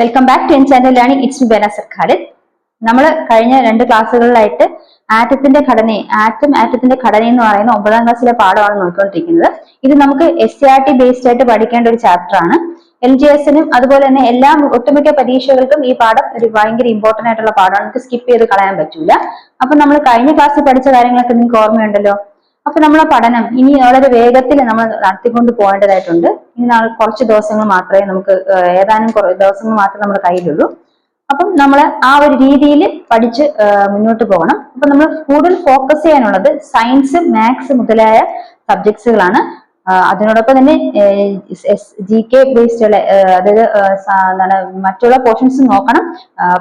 Welcome back to N channel learning it's Bena Khalid നമ്മൾ കഴിഞ്ഞ രണ്ട് ക്ലാസ്സുകളിലായിട്ട് ആറ്റത്തിന്റെ ഘടനയെ ആറ്റം ആറ്റത്തിന്റെ ഘടന എന്ന് പറയുന്ന ഒമ്പതാം ക്ലാസ്സിലെ പാഠമാണ് നോക്കിക്കൊണ്ടിരിക്കുന്നത്. ഇത് നമുക്ക് S C R T based ആയിട്ട് പഠിക്കേണ്ട ഒരു ചാപ്റ്റർ ആണ്. എൽ ജി എസിനും അതുപോലെ തന്നെ എല്ലാ ഒട്ടുമിക്ക പരീക്ഷകൾക്കും ഈ പാഠം ഒരു ഭയങ്കര ഇമ്പോർട്ടന്റ് ആയിട്ടുള്ള പാഠമാണ്. നമുക്ക് സ്കിപ്പ് ചെയ്ത് കളയാൻ പറ്റൂല. അപ്പൊ നമ്മൾ കഴിഞ്ഞ ക്ലാസ്സിൽ പഠിച്ച കാര്യങ്ങളൊക്കെ നിങ്ങൾക്ക് ഓർമ്മയുണ്ടല്ലോ? അപ്പൊ നമ്മളെ പഠനം ഇനി വളരെ വേഗത്തിൽ നമ്മൾ നടത്തിക്കൊണ്ട് പോകേണ്ടതായിട്ടുണ്ട്. ഇനി നാളെ കുറച്ച് ദിവസങ്ങൾ മാത്രമേ നമുക്ക് ഏതാനും ദിവസങ്ങൾ മാത്രമേ നമ്മുടെ കയ്യിലുള്ളൂ. അപ്പം നമ്മൾ ആ ഒരു രീതിയിൽ പഠിച്ച് മുന്നോട്ട് പോകണം. അപ്പൊ നമ്മൾ കൂടുതൽ ഫോക്കസ് ചെയ്യാനുള്ളത് സയൻസ് മാത്സ് മുതലായ സബ്ജക്ട്സുകളാണ് അതിനോടൊപ്പം തന്നെ ജി കെ ബേസ്ഡ് ഉള്ള അതായത് എന്താണ് മറ്റുള്ള പോർഷൻസ് നോക്കണം.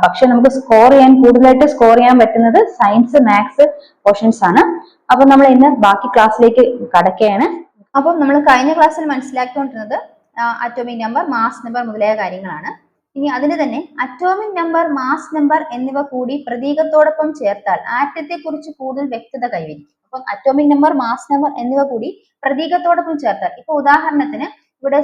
പക്ഷെ നമുക്ക് സ്കോർ ചെയ്യാൻ കൂടുതലായിട്ട് സ്കോർ ചെയ്യാൻ പറ്റുന്നത് സയൻസ് മാത്സ് പോർഷൻസ് ആണ്. അപ്പൊ നമ്മൾ ഇന്ന് ബാക്കി ക്ലാസ്സിലേക്ക് കടക്കുകയാണ്. അപ്പം നമ്മൾ കഴിഞ്ഞ ക്ലാസ്സിൽ മനസ്സിലാക്കിക്കൊണ്ടിരുന്നത് അറ്റോമിക് നമ്പർ മാസ് നമ്പർ മുതലായ കാര്യങ്ങളാണ്. ഇനി അതിന് തന്നെ അറ്റോമിക് നമ്പർ മാസ് നമ്പർ എന്നിവ കൂടി പ്രതീകത്തോടൊപ്പം ചേർത്താൽ ആറ്റത്തെ കുറിച്ച് കൂടുതൽ വ്യക്തത കൈവരിക്കും. അപ്പം അറ്റോമിക് നമ്പർ മാസ് നമ്പർ എന്നിവ കൂടി പ്രതീകത്തോടൊപ്പം ചേർത്താൽ ഇപ്പൊ ഉദാഹരണത്തിന് ഇവിടെ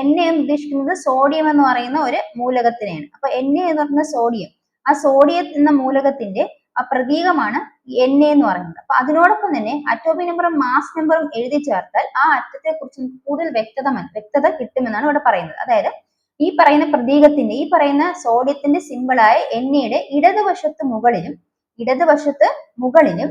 എന്ന് ഉദ്ദേശിക്കുന്നത് സോഡിയം എന്ന് പറയുന്ന ഒരു മൂലകത്തിനെയാണ്. അപ്പൊ എൻ എന്ന് പറയുന്ന സോഡിയം ആ സോഡിയം എന്ന മൂലകത്തിന്റെ ആ പ്രതീകമാണ് എൻ എ എന്ന് പറയുന്നത്. അപ്പൊ അതിനോടൊപ്പം തന്നെ അറ്റോമിക് നമ്പറും മാസ് നമ്പറും എഴുതി ചേർത്താൽ ആ അറ്റത്തെ കുറിച്ച് കൂടുതൽ വ്യക്തത വ്യക്തത കിട്ടുമെന്നാണ് ഇവിടെ പറയുന്നത്. അതായത് ഈ പറയുന്ന പ്രതീകത്തിന്റെ ഈ പറയുന്ന സോഡിയത്തിന്റെ സിമ്പിളായ എണ്ണയുടെ ഇടതുവശത്ത് മുകളിലും ഇടതുവശത്ത് മുകളിലും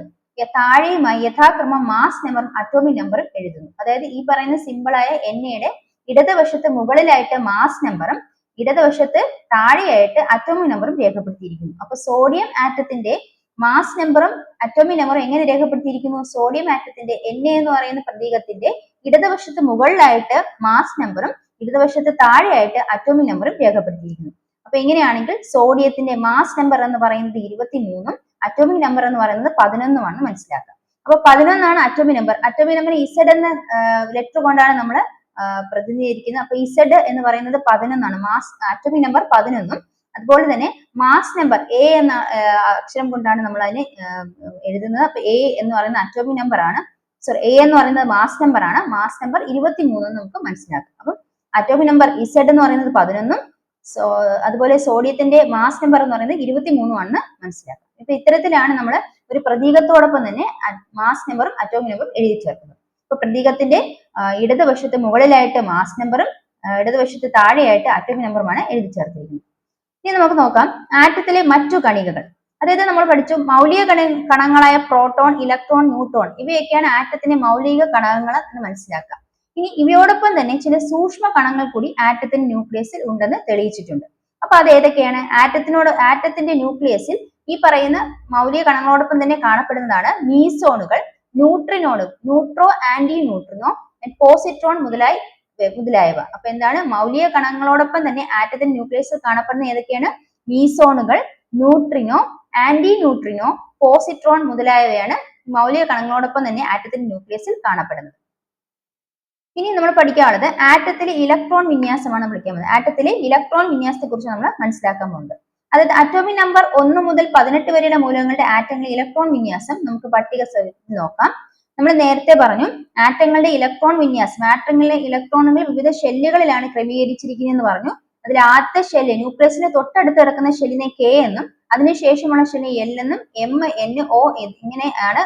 താഴെയുമായി യഥാക്രമം മാസ് നമ്പറും അറ്റോമിക് നമ്പറും എഴുതുന്നു. അതായത് ഈ പറയുന്ന സിമ്പിളായ എണ്ണയുടെ ഇടതുവശത്ത് മുകളിലായിട്ട് മാസ് നമ്പറും ഇടതുവശത്ത് താഴെയായിട്ട് അറ്റോമിക് നമ്പറും രേഖപ്പെടുത്തിയിരിക്കുന്നു. അപ്പൊ സോഡിയം ആറ്റത്തിന്റെ മാസ് നമ്പറും അറ്റോമിക് നമ്പറും എങ്ങനെ രേഖപ്പെടുത്തിയിരിക്കുന്നു? സോഡിയം ആറ്റത്തിന്റെ എൻ എന്ന് പറയുന്ന പ്രതീകത്തിന്റെ ഇടതുവശത്ത് മുകളിലായിട്ട് മാസ് നമ്പറും ഇടതുവശത്ത് താഴെയായിട്ട് അറ്റോമിക് നമ്പറും രേഖപ്പെടുത്തിയിരിക്കുന്നു. അപ്പൊ ഇങ്ങനെയാണെങ്കിൽ സോഡിയത്തിന്റെ മാസ് നമ്പർ എന്ന് പറയുന്നത് ഇരുപത്തിമൂന്നും അറ്റോമിക് നമ്പർ എന്ന് പറയുന്നത് പതിനൊന്നുമാണ് മനസ്സിലാക്കുക. അപ്പൊ പതിനൊന്നാണ് atomic number atomic number Z എന്ന ലെറ്റർ കൊണ്ടാണ് നമ്മൾ പ്രതിനിധീകരിക്കുന്നത്. അപ്പൊ ഇസഡ് എന്ന് പറയുന്നത് പതിനൊന്നാണ്. മാസ് അറ്റോമിക് നമ്പർ പതിനൊന്നും. അതുപോലെ തന്നെ മാസ് നമ്പർ എ എന്ന അക്ഷരം കൊണ്ടാണ് നമ്മൾ അതിനെ എഴുതുന്നത്. അപ്പൊ എ എന്ന് പറയുന്ന അറ്റോമിക് നമ്പർ ആണ്. സോറി എ എന്ന് പറയുന്നത് മാസ് നമ്പർ ആണ്. മാസ് നമ്പർ ഇരുപത്തി മൂന്നും നമുക്ക് മനസ്സിലാക്കാം. അപ്പം അറ്റോമിക് നമ്പർ ഇസഡ് എന്ന് പറയുന്നത് പതിനൊന്നും സോ അതുപോലെ സോഡിയത്തിന്റെ മാസ് നമ്പർ എന്ന് പറയുന്നത് ഇരുപത്തി മൂന്നുമാണെന്ന് മനസ്സിലാക്കാം ഇപ്പൊ ഇത്തരത്തിലാണ് നമ്മൾ ഒരു പ്രതീകത്തോടൊപ്പം തന്നെ മാസ് നമ്പറും അറ്റോമിക് നമ്പറും എഴുതി ചേർക്കുന്നത്. ഇപ്പൊ പ്രതീകത്തിന്റെ ഇടതുവശത്ത് മുകളിലായിട്ട് മാസ് നമ്പറും ഇടതുവശത്ത് താഴെയായിട്ട് അറ്റോമിക് നമ്പറുമാണ് എഴുതി ചേർത്തിരിക്കുന്നത്. ഇനി നമുക്ക് നോക്കാം ആറ്റത്തിലെ മറ്റു കണികകൾ. അതായത് നമ്മൾ പഠിച്ചു മൗലിക കണ കണങ്ങളായ പ്രോട്ടോൺ ഇലക്ട്രോൺ ന്യൂട്രോൺ ഇവയൊക്കെയാണ് ആറ്റത്തിന്റെ മൗലിക കണകങ്ങൾ എന്ന് മനസ്സിലാക്കുക. ഇനി ഇവയോടൊപ്പം തന്നെ ചില സൂക്ഷ്മ കണങ്ങൾ കൂടി ആറ്റത്തിന്റെ ന്യൂക്ലിയസിൽ ഉണ്ടെന്ന് തെളിയിച്ചിട്ടുണ്ട്. അപ്പൊ അത് ഏതൊക്കെയാണ്? ആറ്റത്തിനോട് ആറ്റത്തിന്റെ ന്യൂക്ലിയസിൽ ഈ പറയുന്ന മൗലിക കണങ്ങളോടൊപ്പം തന്നെ കാണപ്പെടുന്നതാണ് മീസോണുകൾ ന്യൂട്രിനോണുകൾ ന്യൂട്രോ ആന്റി ന്യൂട്രിനോ പോസിട്രോൺ മുതലായി മുതലായവ. അപ്പൊ എന്താണ്? മൗലിക കണങ്ങളോടൊപ്പം തന്നെ ആറ്റത്തിന്റെ ന്യൂക്ലിയസിൽ കാണപ്പെടുന്ന ഏതൊക്കെയാണ്? മീസോണുകൾ ന്യൂട്രിനോ ആന്റി ന്യൂട്രിനോ പോസിട്രോൺ മുതലായവയാണ് മൗലിക കണങ്ങളോടൊപ്പം തന്നെ ആറ്റത്തിന്റെ ന്യൂക്ലിയസിൽ കാണപ്പെടുന്നത്. ഇനി നമ്മൾ പഠിക്കാനുള്ളത് ആറ്റത്തിലെ ഇലക്ട്രോൺ വിന്യാസമാണ് നമ്മൾ പഠിക്കാൻ പോകുന്നത്. ആറ്റത്തിലെ ഇലക്ട്രോൺ വിന്യാസത്തെ കുറിച്ച് നമ്മൾ മനസ്സിലാക്കാൻ പോകുന്നത്. അതായത് അറ്റോമിക് നമ്പർ ഒന്ന് മുതൽ പതിനെട്ട് വരെയുള്ള മൂലകങ്ങളുടെ ആറ്റങ്ങളുടെ ഇലക്ട്രോൺ വിന്യാസം നമുക്ക് പട്ടിക നോക്കാം. നമ്മൾ നേരത്തെ പറഞ്ഞു ആറ്റങ്ങളുടെ ഇലക്ട്രോൺ വിന്യാസം ആറ്റങ്ങളിലെ ഇലക്ട്രോണുകൾ വിവിധ ഷെല്ലുകളിലാണ് ക്രമീകരിച്ചിരിക്കുന്നതെന്ന് പറഞ്ഞു. അതിൽ ആദ്യത്തെ ഷെല്ല് ന്യൂക്ലിയസിന് തൊട്ടടുത്ത് കിടക്കുന്ന ഷെല്ലിനെ കെ എന്നും അതിനുശേഷമുള്ള ഷെല്ലിനെ എൽ എന്നും എം എൻ ഒ ഇങ്ങനെയാണ്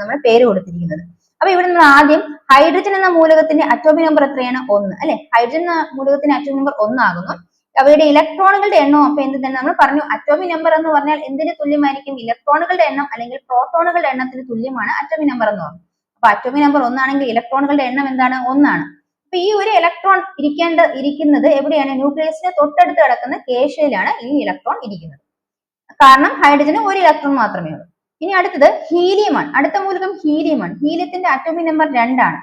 നമ്മൾ പേര് കൊടുത്തിരിക്കുന്നത്. അപ്പൊ ഇവിടെ നമ്മൾ ആദ്യം ഹൈഡ്രജൻ എന്ന മൂലകത്തിന്റെ അറ്റോമിക് നമ്പർ എത്രയാണ്? ഒന്ന്. അല്ലെ? ഹൈഡ്രജൻ എന്ന മൂലകത്തിന്റെ അറ്റോമിക് നമ്പർ ഒന്നാകുന്നു. അവയുടെ ഇലക്ട്രോണുകളുടെ എണ്ണം അപ്പൊ എന്ത് തന്നെ നമ്മൾ പറഞ്ഞു അറ്റോമിക് നമ്പർ എന്ന് പറഞ്ഞാൽ എന്തിന് തുല്യമായിരിക്കും? ഇലക്ട്രോണുകളുടെ എണ്ണം അല്ലെങ്കിൽ പ്രോട്ടോണുകളുടെ എണ്ണത്തിന് തുല്യമാണ് അറ്റോമിക് നമ്പർ എന്ന് പറഞ്ഞു അപ്പൊ അറ്റോമിക് നമ്പർ ഒന്നാണെങ്കിൽ ഇലക്ട്രോണുകളുടെ എണ്ണം എന്താണ്? ഒന്നാണ്. അപ്പൊ ഈ ഒരു ഇലക്ട്രോൺ ഇരിക്കേണ്ട ഇരിക്കുന്നത് എവിടെയാണ്? ന്യൂക്ലിയസിന് തൊട്ടടുത്ത് കിടക്കുന്ന കേശയിലാണ് ഈ ഇലക്ട്രോൺ ഇരിക്കുന്നത്. കാരണം ഹൈഡ്രജന് ഒരു ഇലക്ട്രോൺ മാത്രമേ ഉള്ളൂ. ഇനി അടുത്തത് ഹീലിയമാണ്. അടുത്ത മൂലകം ഹീലിയമാണ്. ഹീലിയത്തിന്റെ അറ്റോമിക് നമ്പർ രണ്ടാണ്.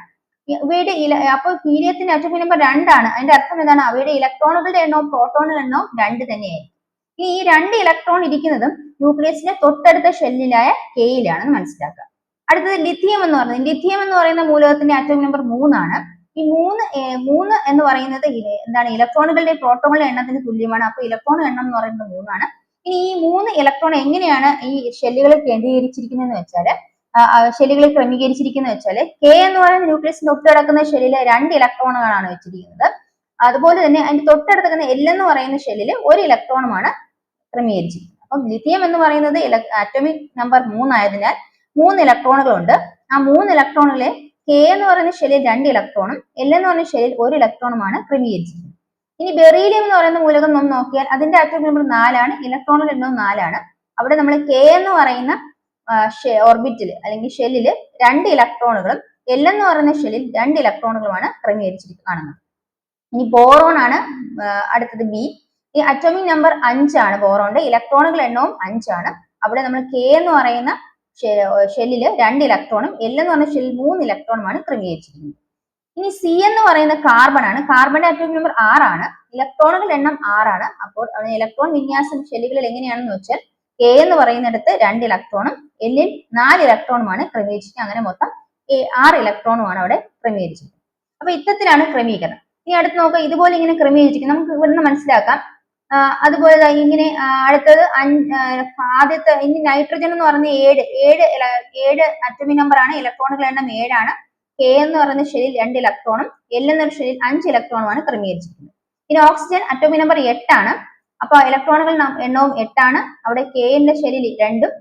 ഇവയുടെ ഇല അപ്പോൾ ഹീലിയത്തിന്റെ അറ്റോമിക് നമ്പർ രണ്ടാണ്. അതിന്റെ അർത്ഥം എന്താണ്? അവയുടെ ഇലക്ട്രോണുകളുടെ എണ്ണവും പ്രോട്ടോണുകളുടെ എണ്ണവും രണ്ട് തന്നെയായിരിക്കും. ഇനി ഈ രണ്ട് ഇലക്ട്രോൺ ഇരിക്കുന്നതും ന്യൂക്ലിയസിന്റെ തൊട്ടടുത്ത ഷെല്ലിലായ കെയിലാണെന്ന് മനസ്സിലാക്കുക. അടുത്തത് ലിഥിയം എന്ന് പറയുന്നത്. ലിഥിയം എന്ന് പറയുന്ന മൂലകത്തിന്റെ അറ്റോമിക് നമ്പർ മൂന്നാണ്. ഈ മൂന്ന് മൂന്ന് എന്ന് പറയുന്നത് എന്താണ്? ഇലക്ട്രോണുകളുടെ പ്രോട്ടോണുകളുടെ എണ്ണത്തിന് തുല്യമാണ്. അപ്പൊ ഇലക്ട്രോൺ എണ്ണം എന്ന് പറയുന്നത് മൂന്നാണ്. ഇനി ഈ മൂന്ന് ഇലക്ട്രോൺ എങ്ങനെയാണ് ഈ ഷെല്ലുകളിൽ കേന്ദ്രീകരിച്ചിരിക്കുന്നതെന്ന് വെച്ചാൽ ഷെല്ലുകളിൽ ക്രമീകരിച്ചിരിക്കുന്നത് വെച്ചാൽ കെ എന്ന് പറയുന്ന ന്യൂക്ലിയസിന് തൊട്ട് ഷെല്ലിൽ രണ്ട് ഇലക്ട്രോണുകളാണ് വെച്ചിരിക്കുന്നത്. അതുപോലെ തന്നെ അതിന്റെ തൊട്ടടുത്തുന്ന എൽ എന്ന് പറയുന്ന ഷെല്ലിൽ ഒരു ഇലക്ട്രോണുമാണ് ക്രമീകരിച്ചിരിക്കുന്നത്. അപ്പം ലിഥിയം എന്ന് പറയുന്നത് ആറ്റോമിക് നമ്പർ മൂന്നായതിനാൽ മൂന്ന് ഇലക്ട്രോണുകളുണ്ട് ആ മൂന്ന് ഇലക്ട്രോണുകളെ കെ എന്ന് പറയുന്ന ഷെല്ലിൽ രണ്ട് ഇലക്ട്രോണും എൽ എന്ന് പറയുന്ന ഷെല്ലിൽ ഒരു ഇലക്ട്രോണുമാണ് ക്രമീകരിച്ചിരിക്കുന്നത്. ഇനി ബെറീലിയം എന്ന് പറയുന്ന മൂലകം നമ്മൾ നോക്കിയാൽ അതിന്റെ ആറ്റോമിക് നമ്പർ നാലാണ് ഇലക്ട്രോണുകൾ എണ്ണവും നാലാണ്. അവിടെ നമ്മൾ കെ എന്ന് പറയുന്ന ഓർബിറ്റിൽ അല്ലെങ്കിൽ ഷെല്ലിൽ രണ്ട് ഇലക്ട്രോണുകളും എൽ എന്ന് പറയുന്ന ഷെല്ലിൽ രണ്ട് ഇലക്ട്രോണുകളുമാണ് ക്രമീകരിച്ചിരിക്കുന്നത് കാണുന്നത്. ഇനി ബോറോൺ ആണ് അടുത്തത് ബി ഈ അറ്റോമിക് നമ്പർ അഞ്ചാണ് ബോറോണിന്റെ ഇലക്ട്രോണുകൾ എണ്ണവും അഞ്ചാണ്. അവിടെ നമ്മൾ കെ എന്ന് പറയുന്ന ഷെല്ലിൽ രണ്ട് ഇലക്ട്രോണും എൽ എന്ന് പറയുന്ന ഷെല്ലിൽ മൂന്ന് ഇലക്ട്രോണുമാണ് ക്രമീകരിച്ചിരിക്കുന്നത്. ഇനി സി എന്ന് പറയുന്ന കാർബൺ ആണ്. കാർബണിന്റെ അറ്റോമിക് നമ്പർ ആറാണ് ഇലക്ട്രോണുകളുടെ എണ്ണം ആറാണ് അപ്പോൾ ഇലക്ട്രോൺ വിന്യാസം ഷെല്ലുകളിൽ എങ്ങനെയാണെന്ന് വെച്ചാൽ കെ എന്ന് പറയുന്നിടത്ത് രണ്ട് ഇലക്ട്രോണും എല്ലിൽ നാല് ഇലക്ട്രോണുമാണ് ക്രമീകരിച്ചിട്ട് അങ്ങനെ മൊത്തം ആറ് ഇലക്ട്രോണുമാണ് അവിടെ ക്രമീകരിച്ചത് അപ്പൊ ഇത്തരത്തിലാണ് ക്രമീകരണം. ഇനി അടുത്ത് നോക്കുക ഇതുപോലെ ഇങ്ങനെ ക്രമീകരിച്ചിരിക്കും. നമുക്ക് ഇവിടുന്ന് മനസ്സിലാക്കാം. അതുപോലെ ഇങ്ങനെ അടുത്തത് ആദ്യത്തെ ഇനി നൈട്രജൻ എന്ന് പറഞ്ഞ ഏഴ് ഏഴ് ഏഴ് അറ്റോമിക് നമ്പർ ആണ്. ഇലക്ട്രോണുകളുടെ എണ്ണം ഏഴാണ് കെ എന്ന് പറയുന്ന ഷെല്ലിൽ രണ്ട് ഇലക്ട്രോണും എൽ എന്നൊരു ഷെല്ലിൽ അഞ്ച് ഇലക്ട്രോണുമാണ് ക്രമീകരിച്ചിരിക്കുന്നത്. ഇനി ഓക്സിജൻ അറ്റോമി നമ്പർ എട്ടാണ് അപ്പൊ ഇലക്ട്രോണുകൾ എണ്ണവും എട്ടാണ് അവിടെ കെ എന്ന ഷെല്ലിൽ രണ്ടും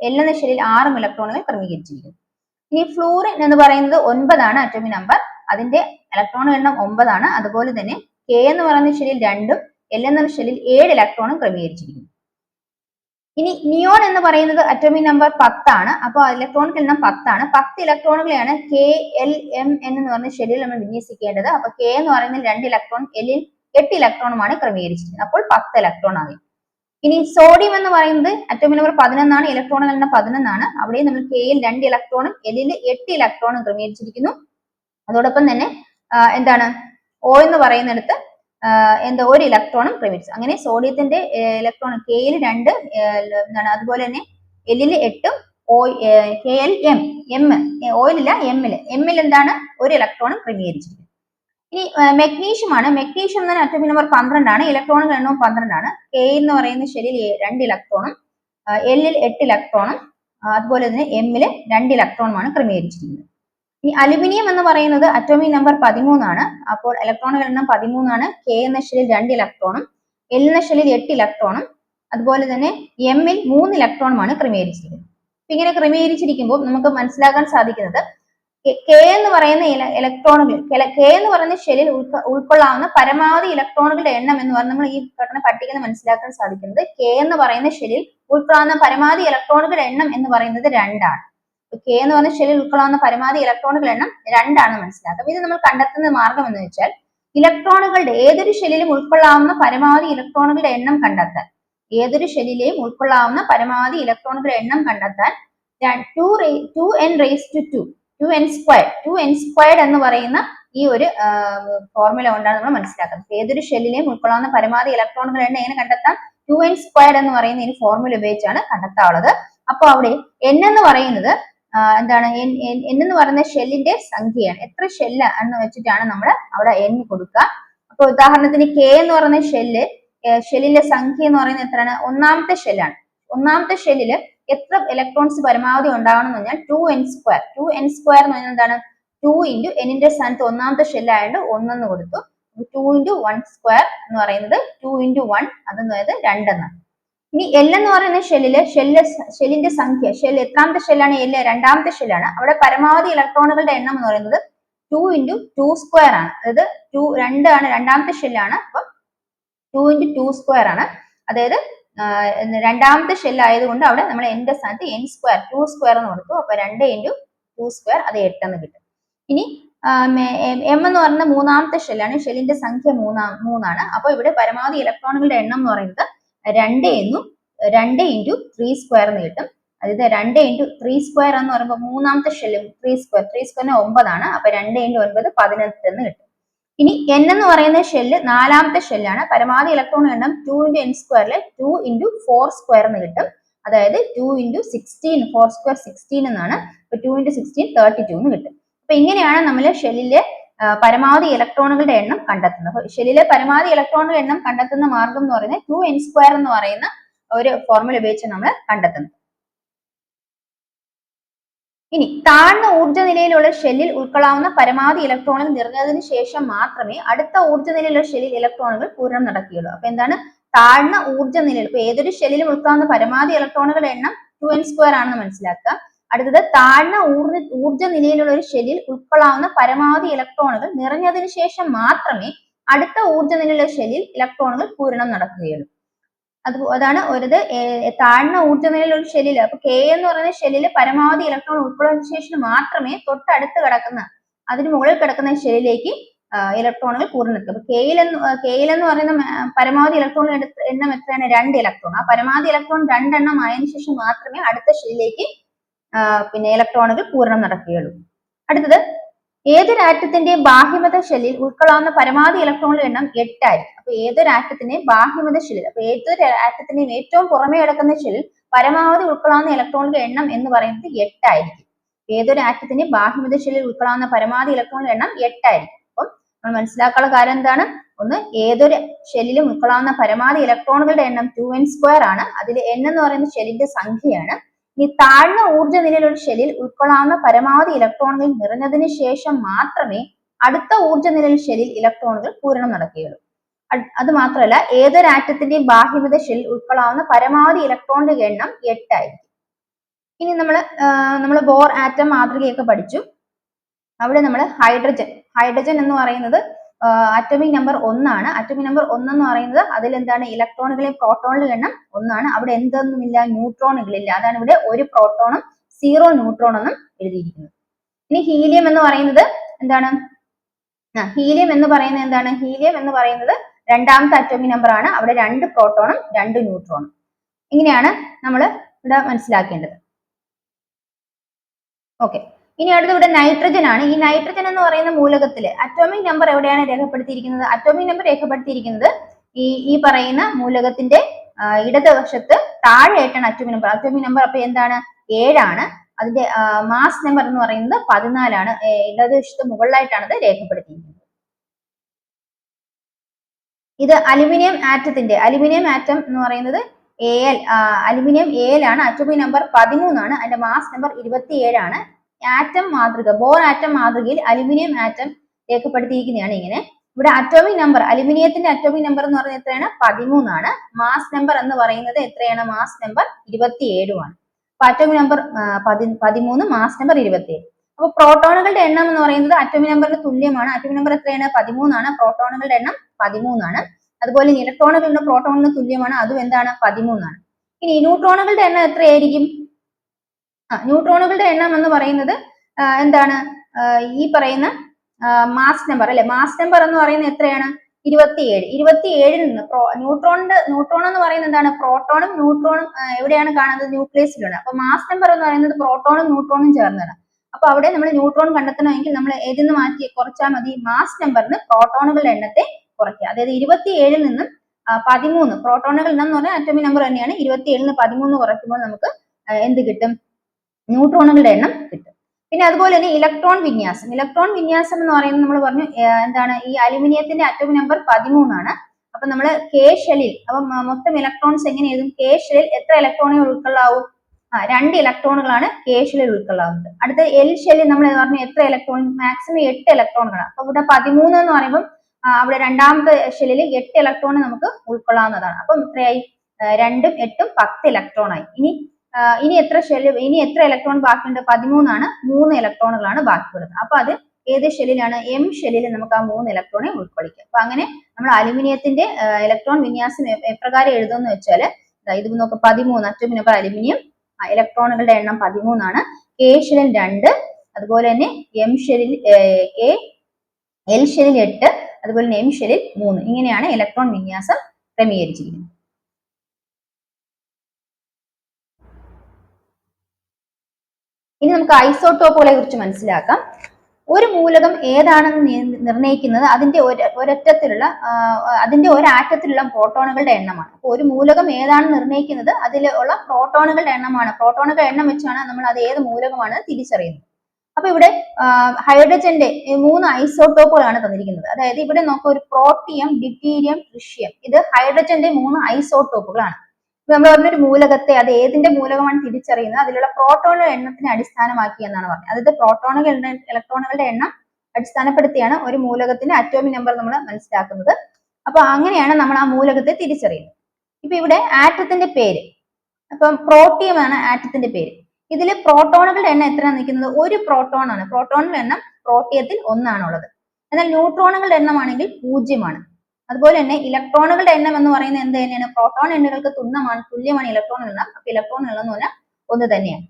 എൽ എന്ന ഷെല്ലിൽ ആറും ഇലക്ട്രോണുകൾ ക്രമീകരിച്ചിരിക്കുന്നു. ഇനി ഫ്ലൂറിൻ എന്ന് പറയുന്നത് ഒൻപതാണ് അറ്റോമി നമ്പർ അതിന്റെ ഇലക്ട്രോൺ എണ്ണം ഒമ്പതാണ് അതുപോലെ തന്നെ കെ എന്ന് പറയുന്ന ഷെല്ലിൽ രണ്ടും എൽ എന്ന ഷെല്ലിൽ ഏഴ് ഇലക്ട്രോണും ക്രമീകരിച്ചിരിക്കുന്നു. ഇനി നിയോൺ എന്ന് പറയുന്നത് അറ്റോമിക് നമ്പർ പത്താണ്. അപ്പോൾ ഇലക്ട്രോണിക് എണ്ണം പത്താണ്. പത്ത് ഇലക്ട്രോണുകളെയാണ് കെ എൽ എം എൻ എന്ന് പറഞ്ഞ ഷെല്ലിൽ നമ്മൾ വിന്യസിക്കേണ്ടത്. അപ്പൊ കെ എന്ന് പറയുന്നത് രണ്ട് ഇലക്ട്രോൺ എല്ലിൽ എട്ട് ഇലക്ട്രോണുമാണ് ക്രമീകരിച്ചിരിക്കുന്നത്. അപ്പോൾ പത്ത് ഇലക്ട്രോൺ ആയി. ഇനി സോഡിയം എന്ന് പറയുന്നത് അറ്റോമിക് നമ്പർ പതിനൊന്നാണ് ഇലക്ട്രോണുകൾ എണ്ണം പതിനൊന്നാണ്. അവിടെ നമ്മൾ കെയിൽ രണ്ട് ഇലക്ട്രോണും എല്ലിൽ എട്ട് ഇലക്ട്രോണും ക്രമീകരിച്ചിരിക്കുന്നു. അതോടൊപ്പം തന്നെ എന്താണ്? ഓ എന്ന് പറയുന്നിടത്ത് എന്താ ഒരു ഇലക്ട്രോണും ക്രമിച്ചു അങ്ങനെ സോഡിയത്തിന്റെ ഇലക്ട്രോൺ കെ കെയിൽ രണ്ട് എന്താണ് അതുപോലെ തന്നെ എല്ലിൽ എട്ടും ഓ കെ എൽ എം എം ഓയിലില്ല എമ്മിൽ എമ്മിൽ എന്താണ്? ഒരു ഇലക്ട്രോണും ക്രമീകരിച്ചിരിക്കുന്നത് ഇനി മെഗ്നീഷ്യം ആണ്. മെഗ്നീഷ്യം എന്ന അറ്റോമിക് നമ്പർ പന്ത്രണ്ടാണ് ഇലക്ട്രോണുകൾ എണ്ണവും പന്ത്രണ്ടാണ് കെ എന്ന് പറയുന്ന ശരിയിൽ രണ്ട് ഇലക്ട്രോണും എല്ലിൽ എട്ട് ഇലക്ട്രോണും അതുപോലെ തന്നെ എമ്മിൽ രണ്ട് ഇലക്ട്രോണുമാണ് ക്രമീകരിച്ചിരിക്കുന്നത്. ഈ അലുമിനിയം എന്ന് പറയുന്നത് അറ്റോമിക് നമ്പർ പതിമൂന്നാണ്. അപ്പോൾ ഇലക്ട്രോണുകൾ എണ്ണം പതിമൂന്നാണ്. കെ എന്ന ഷെല്ലിൽ രണ്ട് ഇലക്ട്രോണും എൽ എന്ന ഷെല്ലിൽ എട്ട് ഇലക്ട്രോണും അതുപോലെ തന്നെ എമ്മിൽ മൂന്ന് ഇലക്ട്രോണുമാണ് ക്രമീകരിച്ചിരിക്കുന്നത്. അപ്പൊ ഇങ്ങനെ ക്രമീകരിച്ചിരിക്കുമ്പോൾ നമുക്ക് മനസ്സിലാക്കാൻ സാധിക്കുന്നത് കെ എന്ന് പറയുന്ന ഇലക്ട്രോണുകൾ കെ എന്ന് പറയുന്ന ഷെല്ലിൽ ഉൾക്കൊള്ളാവുന്ന പരമാവധി ഇലക്ട്രോണുകളുടെ എണ്ണം എന്ന് പറഞ്ഞാൽ നമ്മൾ ഈ പഠന പട്ടികയിൽ മനസ്സിലാക്കാൻ സാധിക്കുന്നത് കെ എന്ന് പറയുന്ന ഷെല്ലിൽ ഉൾക്കൊള്ളാവുന്ന പരമാവധി ഇലക്ട്രോണുകളുടെ എണ്ണം എന്ന് പറയുന്നത് രണ്ടാണ്. കെ എന്ന് പറഞ്ഞ ഷെല്ലിൽ ഉൾക്കൊള്ളാവുന്ന പരമാവധി ഇലക്ട്രോണുകൾ എണ്ണം രണ്ടാണെന്ന് മനസ്സിലാക്കാം. ഇത് നമ്മൾ കണ്ടെത്തുന്ന മാർഗം എന്ന് വെച്ചാൽ ഇലക്ട്രോണുകളുടെ ഏതൊരു ഷെല്ലിലും ഉൾക്കൊള്ളാവുന്ന പരമാവധി ഇലക്ട്രോണുകളുടെ എണ്ണം കണ്ടെത്താൻ. ഏതൊരു ഷെല്ലിലെയും ഉൾക്കൊള്ളാവുന്ന പരമാവധി ഇലക്ട്രോണുകളുടെ എണ്ണം കണ്ടെത്താൻ two two N raise two two two N square two N squared എന്ന് പറയുന്ന ഈ ഒരു ഫോർമുല കൊണ്ടാണ് നമ്മൾ മനസ്സിലാക്കുന്നത്. ഏതൊരു ഷെല്ലിലെയും ഉൾക്കൊള്ളാവുന്ന പരമാവധി ഇലക്ട്രോണുകളുടെ എണ്ണം എങ്ങനെ കണ്ടെത്താം? ടു എൻ സ്ക്വയർഡ് എന്ന് പറയുന്ന ഈ ഫോർമുല ഉപയോഗിച്ചാണ് കണ്ടെത്താറുള്ളത്. അപ്പോൾ അവിടെ എൻ എന്ന് പറയുന്നത് എന്താണ് എൻ എൻ എന്ന് പറയുന്ന ഷെല്ലിന്റെ സംഖ്യയാണ്. എത്ര ഷെല്ല് എന്ന് വെച്ചിട്ടാണ് നമ്മൾ അവിടെ എൻ കൊടുക്കുക. അപ്പൊ ഉദാഹരണത്തിന് കെ എന്ന് പറയുന്ന ഷെല്ല് ഷെല്ലിന്റെ സംഖ്യ എന്ന് പറയുന്നത് എത്രയാണ്? ഒന്നാമത്തെ ഷെല്ലാണ് ഒന്നാമത്തെ ഷെല്ലിൽ എത്ര ഇലക്ട്രോൺസ് പരമാവധി ഉണ്ടാവണം എന്ന് പറഞ്ഞാൽ two N square two N square എന്ന് പറഞ്ഞാൽ എന്താണ്? ടു ഇന്റു എന്നിന്റെ സ്ഥാനത്ത് ഒന്നാമത്തെ ഷെല്ലായതുകൊണ്ട് ഒന്നെന്ന് കൊടുത്തു. ടു ഇന്റു വൺ സ്ക്വയർ എന്ന് പറയുന്നത് ടു ഇന്റു വൺ അതെന്ന് പറയുന്നത് രണ്ടെന്നാണ് ഇനി എൽ എന്ന് പറയുന്ന ഷെല്ലിൽ ഷെല്ല് ഷെല്ലിന്റെ സംഖ്യ ഷെൽ എത്രാമത്തെ ഷെല്ലാണ് എല്ല് രണ്ടാമത്തെ ഷെല്ലാണ് അവിടെ പരമാവധി ഇലക്ട്രോണുകളുടെ എണ്ണം എന്ന് പറയുന്നത് ടു ഇന്റു ടു സ്ക്വയർ ആണ്. അതായത് ടു രണ്ട് രണ്ടാണ് രണ്ടാമത്തെ ഷെല്ലാണ് അപ്പം ടു ഇന്റു ടു സ്ക്വയർ ആണ്. അതായത് രണ്ടാമത്തെ ഷെല്ല് ആയതുകൊണ്ട് അവിടെ നമ്മൾ എന്റെ സ്ഥാനത്ത് എൻ സ്ക്വയർ ടു സ്ക്വയർ എന്ന് കൊടുത്തു. അപ്പൊ രണ്ട് ഇന്റു ടു സ്ക്വയർ അത് എട്ടെന്ന് കിട്ടും. ഇനി എം എന്ന് പറയുന്ന മൂന്നാമത്തെ ഷെല്ലാണ് ഷെല്ലിന്റെ സംഖ്യ മൂന്നാം മൂന്നാണ്. അപ്പോൾ ഇവിടെ പരമാവധി ഇലക്ട്രോണുകളുടെ എണ്ണം എന്ന് പറയുന്നത് രണ്ട് എന്നും രണ്ട് ഇന്റു ത്രീ സ്ക്വയർ എന്ന് കിട്ടും. അതായത് രണ്ട് ഇന്റു ത്രീ സ്ക്വയർ എന്ന് പറയുമ്പോൾ മൂന്നാമത്തെ ഷെല്ല് ത്രീ സ്ക്വയർ ത്രീ സ്ക്വയറിന് ഒമ്പതാണ്. അപ്പൊ രണ്ട് ഇന്റു ഒൻപത് പതിനെട്ട് എന്ന് കിട്ടും. ഇനി എൻ എന്ന് പറയുന്ന ഷെല്ല് നാലാമത്തെ ഷെല്ലാണ് പരമാവധി ഇലക്ട്രോൺ എണ്ണം ടു ഇന്റു എൻ സ്ക്വയറിൽ ടു ഇന്റു ഫോർ സ്ക്വയർ എന്ന് കിട്ടും. അതായത് two into sixteen four square sixteen എന്നാണ്. അപ്പൊ two into sixteen thirty two എന്ന് കിട്ടും. അപ്പൊ ഇങ്ങനെയാണ് നമ്മൾ ഷെല്ലിലെ പരമാവധി ഇലക്ട്രോണുകളുടെ എണ്ണം കണ്ടെത്തുന്നത്. അപ്പൊ ഷെല്ലിലെ പരമാവധി ഇലക്ട്രോണുകളുടെ എണ്ണം കണ്ടെത്തുന്ന മാർഗം എന്ന് പറയുന്നത് ടു എൻ സ്ക്വയർ എന്ന് പറയുന്ന ഒരു ഫോർമുല ഉപയോഗിച്ച് നമ്മൾ കണ്ടെത്തുന്നത് ഇനി താഴ്ന്ന ഊർജ നിലയിലുള്ള ഷെല്ലിൽ ഉൾക്കൊള്ളാവുന്ന പരമാവധി ഇലക്ട്രോണുകൾ നിറഞ്ഞതിന് ശേഷം മാത്രമേ അടുത്ത ഊർജ നിലയിലുള്ള ഷെല്ലിൽ ഇലക്ട്രോണുകൾ പൂരണം നടക്കുകയുള്ളൂ. അപ്പൊ എന്താണ്? താഴ്ന്ന ഊർജ നിലയിൽ ഇപ്പൊ ഏതൊരു ഷെല്ലിലും ഉൾക്കൊള്ളാവുന്ന പരമാവധി ഇലക്ട്രോണുകളുടെ എണ്ണം ടു എൻ സ്ക്വയർ ആണെന്ന് മനസ്സിലാക്കുക. അടുത്തത് താഴ്ന്ന ഊർജ ഊർജ നിലയിലുള്ള ഒരു ഷെല്ലിൽ ഉൾക്കൊള്ളാവുന്ന പരമാവധി ഇലക്ട്രോണുകൾ നിറഞ്ഞതിനു ശേഷം മാത്രമേ അടുത്ത ഊർജ നിലയിലുള്ള ഷെല്ലിൽ ഇലക്ട്രോണുകൾ പൂരണം നടക്കുകയുള്ളൂ. അത് അതാണ് ഒരു താഴ്ന്ന ഊർജ നിലയിലുള്ള ഷെല്ലിൽ അപ്പൊ കെ എന്ന് പറയുന്ന ഷെല്ലിൽ പരമാവധി ഇലക്ട്രോൺ ഉൾക്കൊള്ളുന്ന ശേഷം മാത്രമേ തൊട്ടടുത്ത് കിടക്കുന്ന അതിന് മുകളിൽ കിടക്കുന്ന ഷെല്ലിലേക്ക് ഇലക്ട്രോണുകൾ പൂർണെത്തും അപ്പൊ കെയിൽ എന്ന് കെയിൽ എന്ന് പറയുന്ന പരമാവധി ഇലക്ട്രോൺ എണ്ണം എത്രയാണ്? രണ്ട് ഇലക്ട്രോൺ. ആ പരമാവധി ഇലക്ട്രോൺ രണ്ടെണ്ണം ആയതിനു ശേഷം മാത്രമേ അടുത്ത ഷെല്ലിലേക്ക് പിന്നെ ഇലക്ട്രോണുകൾ പൂർണം നടക്കുകയുള്ളൂ. അടുത്തത് ഏതൊരു ആറ്റത്തിന്റെയും ബാഹ്യമത ഷെല്ലിൽ ഉൾക്കൊള്ളാവുന്ന പരമാവധി ഇലക്ട്രോണുകളുടെ എണ്ണം എട്ടായിരിക്കും അപ്പൊ ഏതൊരു ആറ്റത്തിന്റെയും ബാഹ്യമത ഷെല്ലിൽ അപ്പൊ ഏതൊരു ആറ്റത്തിന്റെയും ഏറ്റവും പുറമേ കിടക്കുന്ന ഷെല്ലിൽ പരമാവധി ഉൾക്കൊള്ളാവുന്ന ഇലക്ട്രോണുകളുടെ എണ്ണം എന്ന് പറയുന്നത് എട്ടായിരിക്കും ഏതൊരു ആറ്റത്തിന്റെ ബാഹ്യമത ഷെല്ലിൽ ഉൾക്കൊള്ളാവുന്ന പരമാവധി ഇലക്ട്രോണുകളുടെ എണ്ണം എട്ടായിരിക്കും അപ്പം നമ്മൾ മനസ്സിലാക്കാനുള്ള കാര്യം എന്താണ്? ഒന്ന് ഏതൊരു ഷെല്ലിലും ഉൾക്കൊള്ളാവുന്ന പരമാവധി ഇലക്ട്രോണുകളുടെ എണ്ണം ടു എൻ സ്ക്വയർ ആണ്. അതിൽ എൻ എന്ന് പറയുന്ന ഷെല്ലിന്റെ സംഖ്യയാണ്. ഇനി താഴ്ന്ന ഊർജ നിലയിലുള്ള ഷെല്ലിൽ ഉൾക്കൊള്ളാവുന്ന പരമാവധി ഇലക്ട്രോണുകൾ നിറഞ്ഞതിന് ശേഷം മാത്രമേ അടുത്ത ഊർജ നിലയിൽ ഷെല്ലിൽ ഇലക്ട്രോണുകൾ പൂരണം നടക്കുകയുള്ളൂ. അത് മാത്രമല്ല ഏതൊരു ആറ്റത്തിന്റെയും ബാഹ്യമിത ഷെല്ലിൽ ഉൾക്കൊള്ളാവുന്ന പരമാവധി ഇലക്ട്രോണിന്റെ എണ്ണം എട്ടായിരിക്കും. ഇനി നമ്മൾ നമ്മൾ ബോർ ആറ്റം മാതൃകയൊക്കെ പഠിച്ചു. അവിടെ നമ്മൾ ഹൈഡ്രജൻ ഹൈഡ്രജൻ എന്ന് പറയുന്നത് അറ്റോമിക് നമ്പർ ഒന്നാണ്. അറ്റോമിക് നമ്പർ ഒന്നെന്ന് പറയുന്നത് അതിൽ എന്താണ് ഇലക്ട്രോണുകളെയും പ്രോട്ടോണുകളുടെ എണ്ണം ഒന്നാണ്. അവിടെ എന്തൊന്നുമില്ല ന്യൂട്രോണുകളില്ല അതാണ് ഇവിടെ ഒരു പ്രോട്ടോണും സീറോ ന്യൂട്രോണെന്നും എഴുതിയിരിക്കുന്നത്. ഇനി ഹീലിയം എന്ന് പറയുന്നത് എന്താണ്? ഹീലിയം എന്ന് പറയുന്നത് എന്താണ്? ഹീലിയം എന്ന് പറയുന്നത് രണ്ടാമത്തെ അറ്റോമിക് നമ്പർ ആണ്. അവിടെ രണ്ട് പ്രോട്ടോണും രണ്ട് ന്യൂട്രോണും ഇങ്ങനെയാണ് നമ്മൾ ഇവിടെ മനസ്സിലാക്കേണ്ടത്. ഓക്കെ ഇനി അടുത്ത ഇവിടെ നൈട്രജൻ ആണ്. ഈ നൈട്രജൻ എന്ന് പറയുന്ന മൂലകത്തിൽ അറ്റോമിക് നമ്പർ എവിടെയാണ് രേഖപ്പെടുത്തിയിരിക്കുന്നത്? അറ്റോമിക് നമ്പർ രേഖപ്പെടുത്തിയിരിക്കുന്നത് ഈ ഈ പറയുന്ന മൂലകത്തിന്റെ ഇടതുവശത്ത് താഴെയായിട്ടാണ് അറ്റോമിക് നമ്പർ അറ്റോമിക് നമ്പർ അപ്പൊ എന്താണ്? ഏഴാണ്. അതിന്റെ മാസ് നമ്പർ എന്ന് പറയുന്നത് പതിനാലാണ്. ഇടത് ഇടതുവശത്ത് മുകളിലായിട്ടാണ് ഇത് രേഖപ്പെടുത്തിയിരിക്കുന്നത്. ഇത് അലുമിനിയം ആറ്റത്തിന്റെ അലുമിനിയം ആറ്റം എന്ന് പറയുന്നത് A L aluminium A L ആണ്. അറ്റോമിക് നമ്പർ പതിമൂന്നാണ്. അതിന്റെ മാസ് നമ്പർ ഇരുപത്തിയേഴാണ്. ആറ്റം മാതൃക ബോർ ആറ്റം മാതൃകയിൽ അലുമിനിയം ആറ്റം രേഖപ്പെടുത്തിയിരിക്കുന്നതാണ് ഇങ്ങനെ. ഇവിടെ അറ്റോമിക് നമ്പർ അലുമിനിയത്തിന്റെ അറ്റോമിക് നമ്പർ എന്ന് പറയുന്നത് എത്രയാണ്? പതിമൂന്നാണ്. മാസ് നമ്പർ എന്ന് പറയുന്നത് എത്രയാണ്? മാസ് നമ്പർ ഇരുപത്തിയേഴുമാണ്. അപ്പൊ അറ്റോമിക് നമ്പർ പതിമൂന്ന് മാസ് നമ്പർ ഇരുപത്തിയേഴ്. അപ്പൊ പ്രോട്ടോണുകളുടെ എണ്ണം എന്ന് പറയുന്നത് അറ്റോമിക് നമ്പറിന് തുല്യമാണ്. അറ്റോമിക് നമ്പർ എത്രയാണ്? പതിമൂന്നാണ്. പ്രോട്ടോണുകളുടെ എണ്ണം പതിമൂന്നാണ്. അതുപോലെ ഇലക്ട്രോണുകളുടെ പ്രോട്ടോണിന് തുല്യമാണ്. അതും എന്താണ്? പതിമൂന്നാണ്. ഇനി ന്യൂട്രോണുകളുടെ എണ്ണം എത്രയായിരിക്കും? ആ ന്യൂട്രോണുകളുടെ എണ്ണം എന്ന് പറയുന്നത് എന്താണ്? ഈ പറയുന്ന മാസ് നമ്പർ അല്ലെ? മാസ് നമ്പർ എന്ന് പറയുന്നത് എത്രയാണ്? ഇരുപത്തിയേഴ്. ഇരുപത്തിയേഴിൽ നിന്ന് പ്രോ ന്യൂട്രോണിന്റെ ന്യൂട്രോൺ എന്ന് പറയുന്നത് എന്താണ്? പ്രോട്ടോണും ന്യൂട്രോണും എവിടെയാണ് കാണുന്നത്? ന്യൂക്ലിയസിലാണ് അപ്പൊ മാസ് നമ്പർ എന്ന് പറയുന്നത് പ്രോട്ടോണും ന്യൂട്രോണും ചേർന്നതാണ്. അപ്പൊ അവിടെ നമ്മൾ ന്യൂട്രോൺ കണ്ടെത്തണമെങ്കിൽ നമ്മൾ ഏതിൽ നിന്ന് മാറ്റി കുറച്ചാൽ മതി? മാസ് നമ്പറിന് പ്രോട്ടോണുകളുടെ എണ്ണത്തെ കുറയ്ക്കുക. അതായത് ഇരുപത്തിയേഴിൽ നിന്നും പതിമൂന്ന്. പ്രോട്ടോണുകൾ എണ്ണം എന്ന് പറഞ്ഞാൽ അറ്റോമിക് നമ്പർ തന്നെയാണ്. ഇരുപത്തിയേഴിൽ നിന്ന് പതിമൂന്ന് കുറയ്ക്കുമ്പോൾ നമുക്ക് എന്ത് കിട്ടും? ന്യൂട്രോണുകളുടെ എണ്ണം കിട്ടും. പിന്നെ അതുപോലെ തന്നെ ഇലക്ട്രോൺ വിന്യാസം. ഇലക്ട്രോൺ വിന്യാസം എന്ന് പറയുന്നത് നമ്മൾ പറഞ്ഞു എന്താണ് ഈ അലുമിനിയത്തിന്റെ അറ്റോമിക് നമ്പർ പതിമൂന്നാണ്. അപ്പൊ നമ്മൾ കെ ഷെല്ലിൽ അപ്പൊ മൊത്തം ഇലക്ട്രോൺസ് എങ്ങനെ എഴുതും? കെ ഷെല്ലിൽ എത്ര ഇലക്ട്രോണുകൾ ഉൾക്കൊള്ളാവും? ആ രണ്ട് ഇലക്ട്രോണുകളാണ് കെ ഷെല്ലിൽ ഉൾക്കൊള്ളാവുന്നത്. അടുത്ത എൽ ഷെല്ലിൽ നമ്മൾ പറഞ്ഞു എത്ര ഇലക്ട്രോൺ മാക്സിമം എട്ട് ഇലക്ട്രോണുകളാണ് അപ്പൊ ഇവിടെ പതിമൂന്ന് എന്ന് പറയുമ്പോൾ അവിടെ രണ്ടാമത്തെ ഷെല്ലിൽ എട്ട് ഇലക്ട്രോൺ നമുക്ക് ഉൾക്കൊള്ളാവുന്നതാണ്. അപ്പം ഇത്രയായി. രണ്ടും എട്ടും പത്ത് ഇലക്ട്രോൺ ആയി. ഇനി ഇനി എത്ര ഷെല്ല് ഇനി എത്ര ഇലക്ട്രോൺ ബാക്കിയുണ്ട്? പതിമൂന്നാണ് മൂന്ന് ഇലക്ട്രോണുകളാണ് ബാക്കിയുള്ളത്. അപ്പൊ അത് ഏത് ഷെല്ലിലാണ് എം ഷെല്ലിൽ നമുക്ക് ആ മൂന്ന് ഇലക്ട്രോണെ ഉൾക്കൊള്ളിക്കാം. അപ്പൊ അങ്ങനെ നമ്മൾ അലുമിനിയത്തിന്റെ ഇലക്ട്രോൺ വിന്യാസം എപ്രകാരം എഴുതുമെന്ന് വെച്ചാൽ ഇത് നോക്കാം പതിമൂന്ന് അറ്റം നമ്പർ അലുമിനിയം. ഇലക്ട്രോണുകളുടെ എണ്ണം പതിമൂന്നാണ്. കെ ഷെല്ലിൽ രണ്ട് അതുപോലെ തന്നെ എം ഷെല്ലിൽ കെ എൽ ഷെല്ലിൽ എട്ട് അതുപോലെ തന്നെ എം ഷെല്ലിൽ മൂന്ന്. ഇങ്ങനെയാണ് ഇലക്ട്രോൺ വിന്യാസം ക്രമീകരിച്ചിരിക്കുന്നത്. ഇനി നമുക്ക് ഐസോട്ടോപ്പുകളെ കുറിച്ച് മനസ്സിലാക്കാം. ഒരു മൂലകം ഏതാണെന്ന് നിർണയിക്കുന്നത് അതിന്റെ ഒരറ്റത്തിലുള്ള അതിന്റെ ഒരാറ്റത്തിലുള്ള പ്രോട്ടോണുകളുടെ എണ്ണമാണ്. അപ്പോൾ ഒരു മൂലകം ഏതാണ് നിർണയിക്കുന്നത്? അതിൽ ഉള്ള പ്രോട്ടോണുകളുടെ എണ്ണമാണ്. പ്രോട്ടോണുകളുടെ എണ്ണം വെച്ചാണ് നമ്മൾ അത് ഏത് മൂലകമാണ് തിരിച്ചറിയുന്നത്. അപ്പൊ ഇവിടെ ഹൈഡ്രജന്റെ മൂന്ന് ഐസോട്ടോപ്പുകളാണ് തന്നിരിക്കുന്നത്. അതായത് ഇവിടെ നോക്കുക ഒരു പ്രോട്ടിയം ഡിറ്റീരിയം ട്രിഷ്യം. ഇത് ഹൈഡ്രജന്റെ മൂന്ന് ഐസോട്ടോപ്പുകളാണ് നമ്മൾ പറഞ്ഞൊരു മൂലകത്തെ അത് ഏതിന്റെ മൂലകമാണ് തിരിച്ചറിയുന്നത്? അതിലുള്ള പ്രോട്ടോണുകളുടെ എണ്ണത്തിനെ അടിസ്ഥാനമാക്കി എന്നാണ് പറഞ്ഞത്. അതായത് പ്രോട്ടോണുകളുടെ ഇലക്ട്രോണുകളുടെ എണ്ണം അടിസ്ഥാനപ്പെടുത്തിയാണ് ഒരു മൂലകത്തിന്റെ അറ്റോമിക് നമ്പർ നമ്മൾ മനസ്സിലാക്കുന്നത്. അപ്പൊ അങ്ങനെയാണ് നമ്മൾ ആ മൂലകത്തെ തിരിച്ചറിയുന്നത്. ഇപ്പൊ ഇവിടെ ആറ്റത്തിന്റെ പേര്. അപ്പം പ്രോട്ടിയം ആണ് ആറ്റത്തിന്റെ പേര്. ഇതിൽ പ്രോട്ടോണുകളുടെ എണ്ണം എത്രയാണ് നിൽക്കുന്നത്? ഒരു പ്രോട്ടോൺ ആണ് പ്രോട്ടോണുകളുടെ എണ്ണം പ്രോട്ടിയത്തിൽ ഒന്നാണുള്ളത്. എന്നാൽ ന്യൂട്രോണുകളുടെ എണ്ണമാണെങ്കിൽ പൂജ്യമാണ്. അതുപോലെ തന്നെ ഇലക്ട്രോണുകളുടെ എണ്ണം എന്ന് പറയുന്നത് എന്ത് തന്നെയാണ്? പ്രോട്ടോൺ എണ്ണുകൾക്ക് തുന്നമാണ് തുല്യമാണ് ഇലക്ട്രോണുകൾ എണ്ണം. അപ്പൊ ഇലക്ട്രോൺ എണ്ണം എന്ന് പറഞ്ഞാൽ ഒന്ന് തന്നെയാണ്.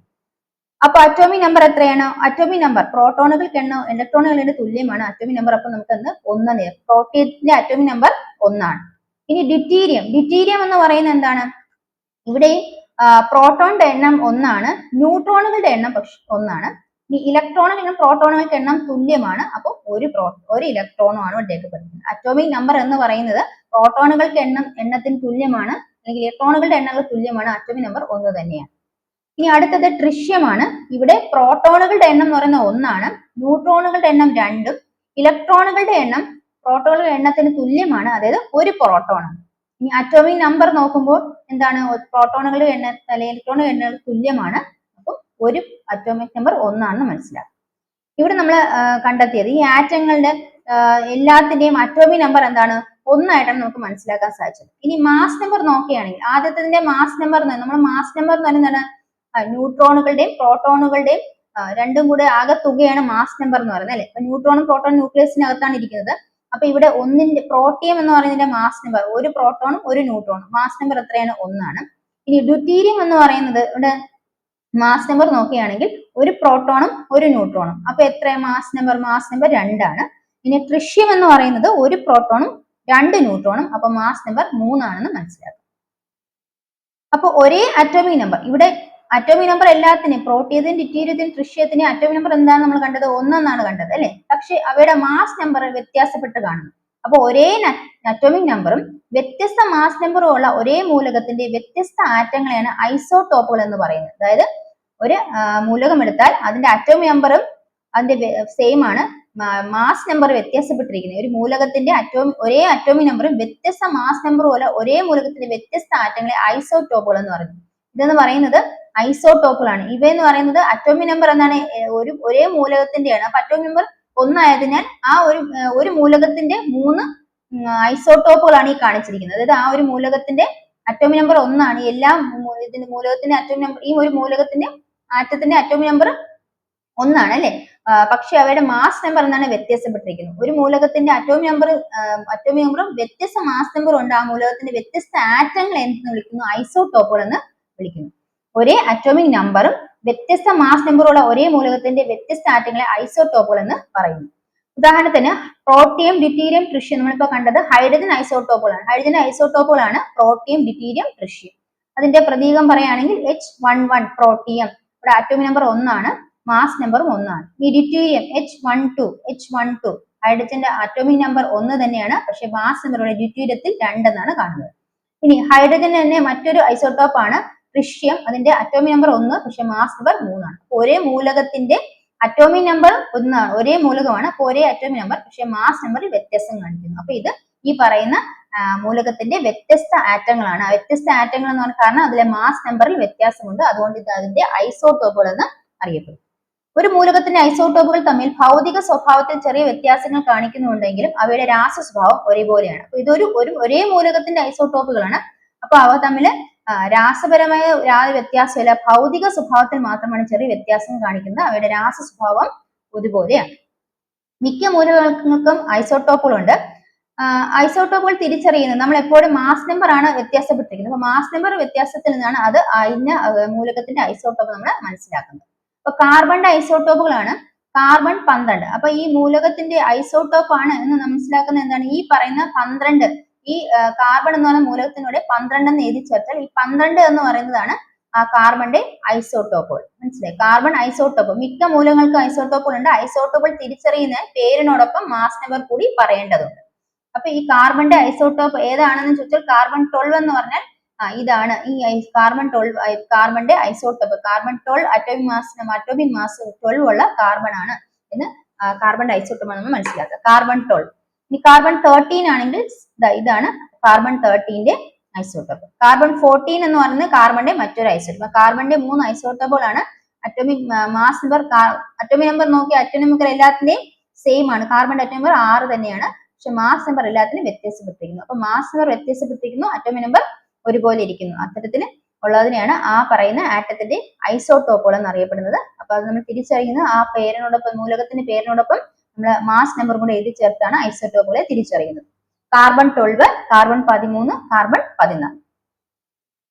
അപ്പൊ അറ്റോമിക് നമ്പർ എത്രയാണ്? അറ്റോമിക് നമ്പർ പ്രോട്ടോണുകൾക്ക് എണ്ണം ഇലക്ട്രോണുകളുടെ തുല്യമാണ്. അറ്റോമിക് നമ്പർ അപ്പൊ നമുക്ക് ഒന്ന് ഒന്ന് പ്രോട്ടീന്റെ അറ്റോമിക് നമ്പർ ഒന്നാണ്. ഇനി ഡിറ്റീരിയം ഡിറ്റീരിയം എന്ന് പറയുന്നത് എന്താണ്? ഇവിടെ പ്രോട്ടോണിന്റെ എണ്ണം ഒന്നാണ്. ന്യൂട്രോണുകളുടെ എണ്ണം ഒന്നാണ്. ഈ ഇലക്ട്രോണും ഇങ്ങനെ പ്രോട്ടോണുകൾക്ക് എണ്ണം തുല്യമാണ്. അപ്പോൾ ഒരു പ്രോ ഒരു ഇലക്ട്രോണും ആണ് ഇവിടേക്ക് പഠിക്കുന്നത് അറ്റോമിക് നമ്പർ എന്ന് പറയുന്നത് പ്രോട്ടോണുകൾക്ക് എണ്ണം എണ്ണത്തിന് തുല്യമാണ്. അല്ലെങ്കിൽ ഇലക്ട്രോണുകളുടെ എണ്ണങ്ങൾ തുല്യമാണ്. അറ്റോമിക് നമ്പർ ഒന്ന് തന്നെയാണ്. ഇനി അടുത്തത് ട്രിഷ്യമാണ് ഇവിടെ പ്രോട്ടോണുകളുടെ എണ്ണം എന്ന് പറയുന്നത് ഒന്നാണ്. ന്യൂട്രോണുകളുടെ എണ്ണം രണ്ടും. ഇലക്ട്രോണുകളുടെ എണ്ണം പ്രോട്ടോണുകളുടെ എണ്ണത്തിന് തുല്യമാണ്. അതായത് ഒരു പ്രോട്ടോണാണ് ഇനി അറ്റോമിക് നമ്പർ നോക്കുമ്പോൾ എന്താണ്? പ്രോട്ടോണുകളുടെ എണ്ണ അല്ലെങ്കിൽ ഇലക്ട്രോണുകളുടെ എണ്ണ തുല്യമാണ്. ഒരു അറ്റോമിക് നമ്പർ ഒന്നാണെന്ന് മനസ്സിലാക്കും. ഇവിടെ നമ്മൾ കണ്ടെത്തിയത് ഈ ആറ്റങ്ങളുടെ എല്ലാത്തിന്റെയും അറ്റോമിക് നമ്പർ എന്താണ്? ഒന്നായിട്ടാണ് നമുക്ക് മനസ്സിലാക്കാൻ സാധിച്ചത്. ഇനി മാസ് നമ്പർ നോക്കുകയാണെങ്കിൽ ആദ്യത്തിന്റെ മാസ് നമ്പർ നമ്മൾ മാസ് നമ്പർ എന്ന് പറയുന്നത് ന്യൂട്രോണുകളുടെയും പ്രോട്ടോണുകളുടെയും രണ്ടും കൂടെ ആകെ തുകയാണ് മാസ് നമ്പർ എന്ന് പറയുന്നത് അല്ലെ? ന്യൂട്രോണും പ്രോട്ടോൺ ന്യൂക്ലിയസിനകത്താണ് ഇരിക്കുന്നത്. അപ്പൊ ഇവിടെ ഒന്നിന്റെ പ്രോട്ടിയം എന്ന് പറയുന്നതിന്റെ മാസ് നമ്പർ ഒരു പ്രോട്ടോണും ഒരു ന്യൂട്രോണും. മാസ് നമ്പർ എത്രയാണ്? ഒന്നാണ്. ഇനി ഡ്യൂട്ടീരിയം എന്ന് പറയുന്നത് ഇവിടെ മാസ് നമ്പർ നോക്കുകയാണെങ്കിൽ ഒരു പ്രോട്ടോണും ഒരു ന്യൂട്രോണും അപ്പൊ എത്ര മാസ് നമ്പർ മാസ് നമ്പർ രണ്ടാണ്. ഇനി ട്രിഷ്യം എന്ന് പറയുന്നത് ഒരു പ്രോട്ടോണും രണ്ട് ന്യൂട്രോണും അപ്പൊ മാസ് നമ്പർ മൂന്നാണെന്ന് മനസ്സിലാക്കും. അപ്പൊ ഒരേ അറ്റോമിക് നമ്പർ ഇവിടെ അറ്റോമിക് നമ്പർ എല്ലാത്തിനും പ്രോട്ടീനും ഡിറ്റീരിയത്തിനും ട്രിഷ്യത്തിനും അറ്റോമിക് നമ്പർ എന്താണ് നമ്മൾ കണ്ടത്? ഒന്നെന്നാണ് കണ്ടത് അല്ലെ? പക്ഷെ അവയുടെ മാസ് നമ്പർ വ്യത്യാസപ്പെട്ട് കാണുന്നു. അപ്പൊ ഒരേ അറ്റോമിക് നമ്പറും വ്യത്യസ്ത മാസ് നമ്പറും ഉള്ള ഒരേ മൂലകത്തിന്റെ വ്യത്യസ്ത ആറ്റങ്ങളെയാണ് ഐസോടോപ്പുകൾ എന്ന് പറയുന്നത്. അതായത് ഒരു മൂലകം എടുത്താൽ അതിന്റെ അറ്റോം നമ്പറും അതിന്റെ സെയിം ആണ്. മാസ് നമ്പർ വ്യത്യാസപ്പെട്ടിരിക്കുന്നത്. ഒരു മൂലകത്തിന്റെ അറ്റോം ഒരേ അറ്റോമിക് നമ്പറും വ്യത്യസ്ത മാസ് നമ്പർ പോലെ ഒരേ മൂലകത്തിന്റെ വ്യത്യസ്ത ആറ്റങ്ങളെ ഐസോടോപ്പുകൾ എന്ന് പറയുന്നു. ഇതെന്ന് പറയുന്നത് ഐസോടോപ്പുകളാണ് ഇവയെന്ന് പറയുന്നത് അറ്റോമിക് നമ്പർ എന്നാണ്. ഒരു ഒരേ മൂലകത്തിന്റെയാണ്. അപ്പൊ അറ്റോമിക് നമ്പർ ഒന്നായതിനാൽ ആ ഒരു ഒരു മൂലകത്തിന്റെ മൂന്ന് ഐസോടോപ്പുകളാണ് ഈ കാണിച്ചിരിക്കുന്നത്. അതായത് ആ ഒരു മൂലകത്തിന്റെ അറ്റോമിക് നമ്പർ ഒന്നാണ്. എല്ലാ ഇതിന്റെ മൂലകത്തിന്റെ അറ്റോമിക് നമ്പർ ഈ ഒരു മൂലകത്തിന്റെ ആറ്റത്തിന്റെ അറ്റോമിക് നമ്പർ ഒന്നാണ് അല്ലെ? പക്ഷെ അവയുടെ മാസ് നമ്പർ എന്നാണ് വ്യത്യാസപ്പെട്ടിരിക്കുന്നത്. ഒരു മൂലകത്തിന്റെ അറ്റോമിക് നമ്പർ അറ്റോമിക് നമ്പറും വ്യത്യസ്ത മാസ് നമ്പർ ഉണ്ട്. ആ മൂലകത്തിന്റെ വ്യത്യസ്ത ആറ്റങ്ങൾ എന്തെന്ന് വിളിക്കുന്നു? ഐസോടോപ്പുകൾ എന്ന് വിളിക്കുന്നു. ഒരേ അറ്റോമിക് നമ്പറും വ്യത്യസ്ത മാസ് നമ്പറുള്ള ഒരേ മൂലകത്തിന്റെ വ്യത്യസ്ത ആറ്റങ്ങളെ ഐസോടോപ്പുകൾ എന്ന് പറയുന്നു. ഉദാഹരണത്തിന് പ്രോട്ടിയം ഡിറ്റീരിയം ട്രിഷ്യം നമ്മളിപ്പോ കണ്ടത് ഹൈഡ്രജൻ ഐസോടോപ്പുകളാണ് ഹൈഡ്രജൻ ഐസോടോപ്പുകളാണ് പ്രോട്ടിയം ഡിറ്റീരിയം ട്രിഷ്യം അതിന്റെ പ്രതീകം പറയുകയാണെങ്കിൽ എച്ച് വൺ വൺ പ്രോട്ടിയം ഇവിടെ ആറ്റോമി നമ്പർ ഒന്നാണ് മാസ് നമ്പറും ഒന്നാണ്. ഈ deuterium H one two H one two ഹൈഡ്രജന്റെ atomic number ഒന്ന് തന്നെയാണ് പക്ഷെ മാസ് നമ്പറുടെ ഡിറ്റീരിയത്തിൽ രണ്ടെന്നാണ് കാണുന്നത്. ഇനി ഹൈഡ്രജൻ തന്നെ മറ്റൊരു ഐസോട്ടോപ്പ് ആണ് ട്രിഷ്യം അതിന്റെ അറ്റോമിക് നമ്പർ ഒന്ന് പക്ഷെ മാസ് നമ്പർ മൂന്നാണ്. ഒരേ മൂലകത്തിന്റെ അറ്റോമിക് നമ്പർ ഒന്നാണ്. ഒരേ മൂലകമാണ്. അപ്പൊ ഒരേ അറ്റോമിക് നമ്പർ പക്ഷേ മാസ് നമ്പറിൽ വ്യത്യാസം കാണിക്കുന്നു. അപ്പൊ ഇത് ഈ പറയുന്ന മൂലകത്തിന്റെ വ്യത്യസ്ത ആറ്റങ്ങളാണ്. വ്യത്യസ്ത ആറ്റങ്ങൾ എന്ന് പറഞ്ഞ കാരണം അതിലെ മാസ് നമ്പറിൽ വ്യത്യാസമുണ്ട്. അതുകൊണ്ട് ഇത് അതിന്റെ ഐസോട്ടോപ്പുകൾ എന്ന് അറിയപ്പെടും. ഒരു മൂലകത്തിന്റെ ഐസോടോപ്പുകൾ തമ്മിൽ ഭൗതിക സ്വഭാവത്തിൽ ചെറിയ വ്യത്യാസങ്ങൾ കാണിക്കുന്നുണ്ടെങ്കിലും അവയുടെ രാസ സ്വഭാവം ഒരേപോലെയാണ്. അപ്പൊ ഇതൊരു ഒരു ഒരേ മൂലകത്തിന്റെ ഐസോടോപ്പുകളാണ് അപ്പൊ അവ തമ്മിൽ രാസപരമായ യാതൊരു വ്യത്യാസമില്ല ഭൗതിക സ്വഭാവത്തിൽ മാത്രമാണ് ചെറിയ വ്യത്യാസം കാണിക്കുന്നത്. അവയുടെ രാസ സ്വഭാവം ഒരുപോലെയാണ്. മിക്ക മൂലകങ്ങൾക്കും ഐസോട്ടോപ്പുകളുണ്ട് ഐസോട്ടോപ്പുകൾ തിരിച്ചറിയുന്നത് നമ്മൾ എപ്പോഴും മാസ് നമ്പർ ആണ് വ്യത്യാസപ്പെട്ടിരിക്കുന്നത്. അപ്പൊ മാസ് നമ്പർ വ്യത്യാസത്തിൽ നിന്നാണ് അത് ഇന്ന മൂലകത്തിന്റെ ഐസോട്ടോപ്പ് നമ്മൾ മനസ്സിലാക്കുന്നത്. അപ്പൊ കാർബണിന്റെ ഐസോട്ടോപ്പുകളാണ് കാർബൺ പന്ത്രണ്ട്. അപ്പൊ ഈ മൂലകത്തിന്റെ ഐസോട്ടോപ്പ് ആണ് എന്ന് മനസ്സിലാക്കുന്നത് എന്താണ്? ഈ പറയുന്ന പന്ത്രണ്ട് ഈ കാർബൺ എന്ന് പറയുന്ന മൂലകത്തിനൂടെ പന്ത്രണ്ട് എന്ന് എഴുതി ചേർത്താൽ ഈ പന്ത്രണ്ട് എന്ന് പറയുന്നതാണ് ആ കാർബണിന്റെ ഐസോട്ടോപ്പുകൾ മനസ്സിലായി? കാർബൺ ഐസോട്ടോപ്പ് മിക്ക മൂലകങ്ങൾക്ക് ഐസോട്ടോപ്പുകൾ ഉണ്ട്. ഐസോട്ടോപ്പുകൾ തിരിച്ചറിയുന്ന പേരിനോടൊപ്പം മാസ് നമ്പർ കൂടി പറയേണ്ടതുണ്ട്. അപ്പൊ ഈ കാർബണിന്റെ ഐസോട്ടോപ്പ് ഏതാണെന്ന് ചോദിച്ചാൽ കാർബൺ ട്വൽവ് എന്ന് പറഞ്ഞാൽ ഇതാണ്. ഈ carbon twelve കാർബണിന്റെ isotope carbon twelve atomic mass atomic mass twelve ഉള്ള കാർബൺ ആണ് എന്ന് കാർബൺ ഐസോട്ടോപ്പ് നമ്മൾ മനസ്സിലാക്കുക. കാർബൺ ട്വൽവ് ഇനി കാർബൺ തേർട്ടീൻ ആണെങ്കിൽ ഇതാണ് കാർബൺ തേർട്ടീന്റെ ഐസോട്ടോപ്പ് കാർബൺ ഫോർട്ടീൻ എന്ന് പറയുന്നത് കാർബണിന്റെ മറ്റൊരു ഐസോട്ടോപ്പ് കാർബണിന്റെ മൂന്ന് ഐസോട്ടോപ്പുകളാണ് atomic mass number atomic number നോക്കി അറ്റോമിക് നമ്പർ എല്ലാത്തിന്റെയും സെയിം ആണ്. കാർബണിന്റെ അറ്റോമിക് നമ്പർ ആറ് തന്നെയാണ്. പക്ഷെ മാസ് നമ്പർ എല്ലാത്തിനും വ്യത്യാസപ്പെട്ടിരിക്കുന്നു. അപ്പൊ മാസ് നമ്പർ വ്യത്യാസപ്പെട്ടിരിക്കുന്നു അറ്റോമിക് നമ്പർ ഒരുപോലെ ഇരിക്കുന്നു. അത്തരത്തിൽ ഉള്ളതിനെയാണ് ആ പറയുന്ന ആറ്റത്തിന്റെ ഐസോട്ടോപ്പുകൾ എന്നറിയപ്പെടുന്നത് അപ്പൊ അത് നമ്മൾ തിരിച്ചറിയുന്നത് ആ പേരിനോടൊപ്പം മൂലകത്തിന്റെ പേരിനോടൊപ്പം നമ്മൾ മാസ് നമ്പർ കൂടെ എഴുതി ചേർത്താണ് ഐസോട്ടോപ്പുകളെ തിരിച്ചറിയുന്നത്. കാർബൺ ട്വൽവ് കാർബൺ പതിമൂന്ന് കാർബൺ പതിനാല്.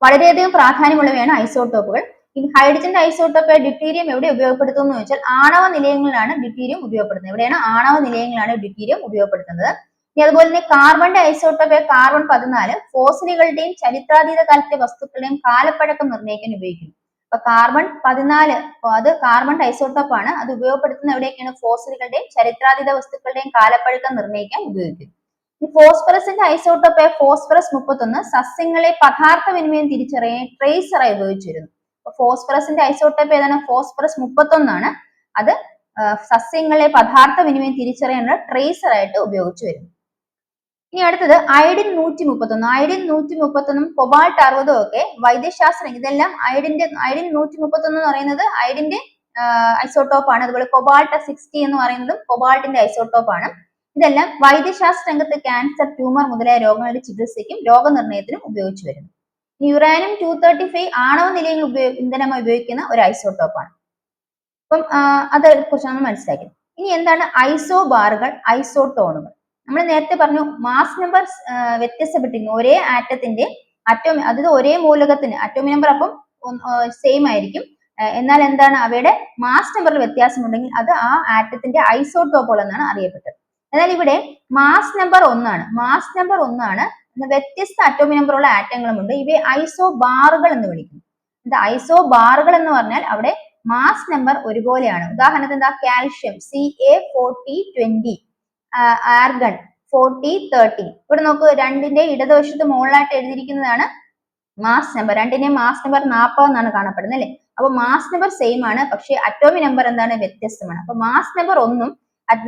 വളരെയധികം പ്രാധാന്യമുള്ളവയാണ് ഐസോട്ടോപ്പുകൾ ഇനി ഹൈഡ്രജന്റെ ഐസോട്ടോപ്പ് ഡ്യൂട്ടീരിയം എവിടെ ഉപയോഗപ്പെടുത്തുന്നു എന്ന് വെച്ചാൽ ആണവ നിലയങ്ങളിലാണ് ഡ്യൂട്ടീരിയം ഉപയോഗപ്പെടുന്നത് എവിടെയാണ് ആണവ നിലയങ്ങളാണ് ഡ്യൂട്ടീരിയം ഉപയോഗപ്പെടുത്തുന്നത്? ഇനി അതുപോലെ തന്നെ കാർബണിന്റെ ഐസോട്ടോപ്പ് കാർബൺ പതിനാല് ഫോസിലുകളുടെയും ചരിത്രാതീത കാലത്തെ വസ്തുക്കളുടെയും കാലപ്പഴക്കം നിർണയിക്കാൻ ഉപയോഗിക്കുന്നു. അപ്പൊ കാർബൺ പതിനാല് അത് കാർബൺ ഐസോട്ടോപ്പ് ആണ് അത് ഉപയോഗപ്പെടുത്തുന്ന എവിടെയൊക്കെയാണ്? ഫോസിലുകളുടെയും ചരിത്രാതീത വസ്തുക്കളുടെയും കാലപ്പഴക്കം നിർണയിക്കാൻ ഉപയോഗിക്കും. ഈ ഫോസ്ഫറസിന്റെ ഐസോട്ടോപ്പ് ഫോസ്ഫറസ് മുപ്പത്തൊന്ന് സസ്യങ്ങളെ പദാർത്ഥ വിനിമയം തിരിച്ചറിയാൻ ട്രേസറായി ഉപയോഗിച്ചിരുന്നു. ഫോസ്ഫറസിന്റെ ഐസോട്ടോപ്പ് ഏതാണ്? ഫോസ്ഫറസ് മുപ്പത്തൊന്നാണ്. അത് സസ്യങ്ങളെ പദാർത്ഥ വിനിമയം തിരിച്ചറിയാനുള്ള ട്രേസർ ആയിട്ട് ഉപയോഗിച്ചു വരുന്നു. ഇനി അടുത്തത് അയഡിൻ നൂറ്റി മുപ്പത്തൊന്ന് അയഡിൻ നൂറ്റി മുപ്പത്തൊന്നും കൊബാൾട്ട് അറുപതും ഒക്കെ വൈദ്യശാസ്ത്രം. ഇതെല്ലാം അയഡിന്റെ അയഡിൻ നൂറ്റി മുപ്പത്തൊന്ന് എന്ന് പറയുന്നത് അയഡിന്റെ ഐസോട്ടോപ്പ് ആണ് അതുപോലെ കൊബാൾട്ട് സിക്സ്റ്റി എന്ന് പറയുന്നതും കൊബാൾട്ടിന്റെ ഐസോട്ടോപ്പ് ആണ് ഇതെല്ലാം വൈദ്യശാസ്ത്ര രംഗത്ത് ക്യാൻസർ ട്യൂമർ മുതലായ രോഗങ്ങളുടെ ചികിത്സയ്ക്കും രോഗനിർണയത്തിനും ഉപയോഗിച്ചു വരുന്നു. യുറാനിയം ടു തേർട്ടി ഫൈവ് ആണവ നിലയിൽ ഇന്ധനമായി ഉപയോഗിക്കുന്ന ഒരു ഐസോട്ടോപ്പ് ആണ് അപ്പം കുറിച്ച് നമ്മൾ മനസ്സിലാക്കി ഇനി എന്താണ് ഐസോ ബാറുകൾ ഐസോട്ടോണുകൾ നമ്മൾ നേരത്തെ പറഞ്ഞു മാസ് നമ്പർ വ്യത്യസ്തപ്പെട്ടിരിക്കുന്നു ഒരേ ആറ്റത്തിന്റെ അറ്റോമി അതായത് ഒരേ മൂലകത്തിന് അറ്റോമി നമ്പർ അപ്പം സെയിം ആയിരിക്കും. എന്നാൽ എന്താണ് അവയുടെ മാസ് നമ്പറിൽ വ്യത്യാസമുണ്ടെങ്കിൽ അത് ആ ആറ്റത്തിന്റെ ഐസോട്ടോപ്പുകൾ എന്നാണ് അറിയപ്പെട്ടത്. എന്നാൽ ഇവിടെ മാസ് നമ്പർ ഒന്നാണ്. മാസ് നമ്പർ ഒന്നാണ്. വ്യത്യസ്ത അറ്റോമി നമ്പർ ഉള്ള ആറ്റങ്ങളുമുണ്ട് ഇവയെ ഐസോ ബാറുകൾ എന്ന് വിളിക്കുന്നു. ഇത് ഐസോ ബാറുകൾ എന്ന് പറഞ്ഞാൽ അവിടെ മാസ് നമ്പർ ഒരുപോലെയാണ്. ഉദാഹരണത്തിന് എന്താ? Calcium C A forty twenty argon forty thirty. ഇവിടെ നോക്കൂ രണ്ടിന്റെ ഇടതുവശത്ത് മുകളിലായിട്ട് എഴുതിയിരിക്കുന്നതാണ് മാസ് നമ്പർ. രണ്ടിന്റെ മാസ് നമ്പർ നാൽപ്പത് എന്നാണ് കാണപ്പെടുന്നത് അല്ലെ? അപ്പൊ മാസ് നമ്പർ സെയിം ആണ് പക്ഷേ അറ്റോമി നമ്പർ എന്താണ്? വ്യത്യസ്തമാണ്. അപ്പൊ മാസ് നമ്പർ ഒന്നും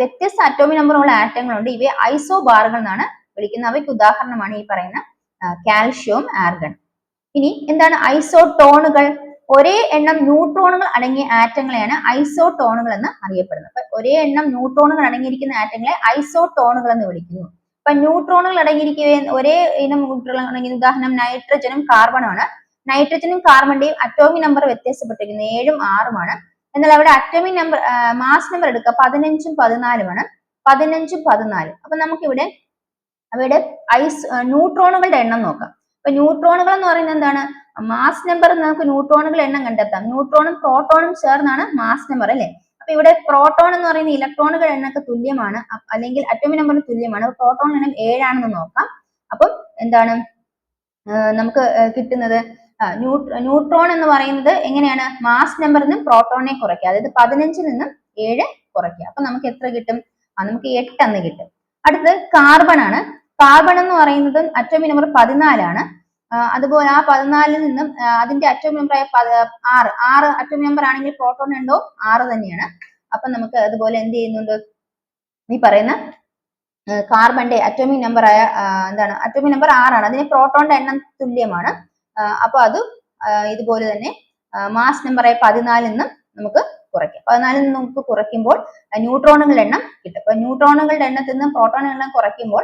വ്യത്യസ്ത അറ്റോമി നമ്പറുള്ള ആറ്റങ്ങളുണ്ട്. ഇവയെ ഐസോ ബാറുകൾ എന്നാണ് വിളിക്കുന്നത്. അവയ്ക്ക് ഉദാഹരണമാണ് ഈ പറയുന്ന കാൽഷ്യം ആർഗൺ. ഇനി എന്താണ് ഐസോട്ടോണുകൾ ഒരേ എണ്ണം ന്യൂട്രോണുകൾ അടങ്ങിയ ആറ്റങ്ങളെയാണ് ഐസോട്ടോണുകൾ എന്ന് അറിയപ്പെടുന്നത്. അപ്പൊ ഒരേ എണ്ണം ന്യൂട്രോണുകൾ അടങ്ങിയിരിക്കുന്ന ആറ്റങ്ങളെ ഐസോട്ടോണുകൾ എന്ന് വിളിക്കുന്നു. അപ്പൊ ന്യൂട്രോണുകൾ അടങ്ങിയിരിക്കുകയും ഒരേ ഇനം ന്യൂട്രോണുകൾ അടങ്ങിയ ഉദാഹരണം നൈട്രജനും കാർബണും ആണ് നൈട്രജനും കാർബണിന്റെയും അറ്റോമിക് നമ്പർ വ്യത്യാസപ്പെട്ടിരിക്കുന്നു. ഏഴും ആറുമാണ് എന്നാൽ അവിടെ അറ്റോമിക് നമ്പർ മാസ് നമ്പർ എടുക്കുക. പതിനഞ്ചും പതിനാലുമാണ് പതിനഞ്ചും പതിനാലും. അപ്പൊ നമുക്കിവിടെ അവയുടെ ഐസ് ന്യൂട്രോണുകളുടെ എണ്ണം നോക്കാം. അപ്പൊ ന്യൂട്രോണുകൾ എന്ന് പറയുന്നത് എന്താണ്? മാസ് നമ്പർ നമുക്ക് ന്യൂട്രോണുകൾ എണ്ണം കണ്ടെത്താം. ന്യൂട്രോണും പ്രോട്ടോണും ചേർന്നാണ് മാസ് നമ്പർ അല്ലെ? അപ്പൊ ഇവിടെ പ്രോട്ടോൺ എന്ന് പറയുന്ന ഇലക്ട്രോണുകൾ എണ്ണൊക്കെ തുല്യമാണ്. അല്ലെങ്കിൽ അറ്റോമിക് നമ്പറിന് തുല്യമാണ്. പ്രോട്ടോൺ എണ്ണം ഏഴാണെന്ന് നോക്കാം. അപ്പം എന്താണ്? നമുക്ക് കിട്ടുന്നത് ന്യൂട്രോൺ എന്ന് പറയുന്നത് എങ്ങനെയാണ്? മാസ് നമ്പറിൽ നിന്നും പ്രോട്ടോണിനെ കുറയ്ക്കുക. അതായത് പതിനഞ്ചിൽ നിന്നും ഏഴ് കുറയ്ക്കുക. അപ്പൊ നമുക്ക് എത്ര കിട്ടും? നമുക്ക് എട്ട് എന്ന് കിട്ടും. അടുത്തത് കാർബൺ ആണ്. കാർബൺ എന്ന് പറയുന്നത് അറ്റോമിക് നമ്പർ പതിനാലാണ്. അതുപോലെ ആ പതിനാലിൽ നിന്നും അതിന്റെ അറ്റോമിക് നമ്പർ ആയ ആറ് ആറ് അറ്റോമിക് നമ്പർ ആണെങ്കിൽ പ്രോട്ടോൺ ഉണ്ടോ? ആറ് തന്നെയാണ്. അപ്പൊ നമുക്ക് അതുപോലെ എന്ത് ചെയ്യുന്നുണ്ട്? ഈ പറയുന്ന കാർബന്റെ അറ്റോമിക് നമ്പർ ആയ എന്താണ്? അറ്റോമിക് നമ്പർ ആറാണ്. അതിന് പ്രോട്ടോണിന്റെ എണ്ണം തുല്യമാണ്. അപ്പൊ അത് ഇതുപോലെ തന്നെ മാസ് നമ്പർ ആയ പതിനാലിൽ നിന്നും നമുക്ക് കുറയ്ക്കാം. പതിനാലിൽ നിന്ന് നമുക്ക് കുറയ്ക്കുമ്പോൾ ന്യൂട്രോണുകളുടെ എണ്ണം കിട്ടും. അപ്പൊ ന്യൂട്രോണുകളുടെ എണ്ണത്തിൽ നിന്നും പ്രോട്ടോണുകളുടെ എണ്ണം കുറയ്ക്കുമ്പോൾ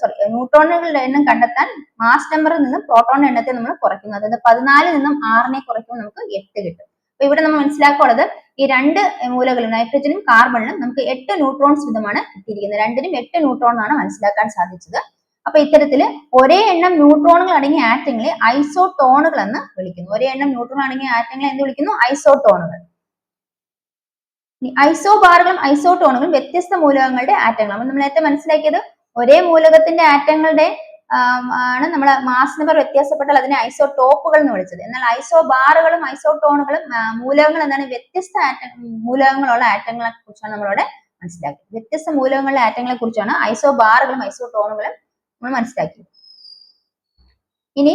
സോറി ന്യൂട്രോണുകളുടെ എണ്ണം കണ്ടെത്താൻ മാസ് നമ്പറിൽ നിന്നും പ്രോട്ടോണിന്റെ എണ്ണത്തെ നമ്മൾ കുറയ്ക്കുന്നു. അതായത് പതിനാലിൽ നിന്നും ആറിനെ കുറയ്ക്കുമ്പോൾ നമുക്ക് എട്ട് കിട്ടും. അപ്പൊ ഇവിടെ നമ്മൾ മനസ്സിലാക്കുള്ളത് ഈ രണ്ട് മൂലകളും നൈട്രജനും കാർബണിനും നമുക്ക് എട്ട് ന്യൂട്രോൺസ് വീതമാണ് കിട്ടിയിരിക്കുന്നത്. രണ്ടിനും എട്ട് ന്യൂട്രോൺ ആണ് മനസ്സിലാക്കാൻ സാധിച്ചത്. അപ്പൊ ഇത്തരത്തിൽ ഒരേ എണ്ണം ന്യൂട്രോണുകൾ അടങ്ങിയ ആറ്റങ്ങളെ ഐസോടോണുകൾ എന്ന് വിളിക്കുന്നു. ഒരേ എണ്ണം ന്യൂട്രോൺ അടങ്ങിയ ആറ്റങ്ങളെ എന്ത് വിളിക്കുന്നു? ഐസോടോണുകൾ ഐസോബാറുകളും ഐസോടോണുകളും വ്യത്യസ്ത മൂലകങ്ങളുടെ ആറ്റങ്ങളാണ് നമ്മൾ നേരത്തെ മനസ്സിലാക്കിയത് ഒരേ മൂലകത്തിന്റെ ആറ്റങ്ങളുടെ ആണ് നമ്മൾ മാസ് നമ്പർ വ്യത്യാസപ്പെട്ടാൽ അതിനെ ഐസോടോപ്പുകൾ എന്ന് വിളിച്ചത്. എന്നാൽ ഐസോബാറുകളും ഐസോ ടോണുകളും മൂലകങ്ങൾ എന്താണ് വ്യത്യസ്ത ആറ്റ മൂലകങ്ങളുള്ള ആറ്റങ്ങളെ കുറിച്ചാണ് നമ്മളിവിടെ മനസ്സിലാക്കിയത്. വ്യത്യസ്ത മൂലകങ്ങളുടെ ആറ്റങ്ങളെ കുറിച്ചാണ് ഐസോ ബാറുകളും ഐസോ ടോണുകളും നമ്മൾ മനസ്സിലാക്കിയത്. ഇനി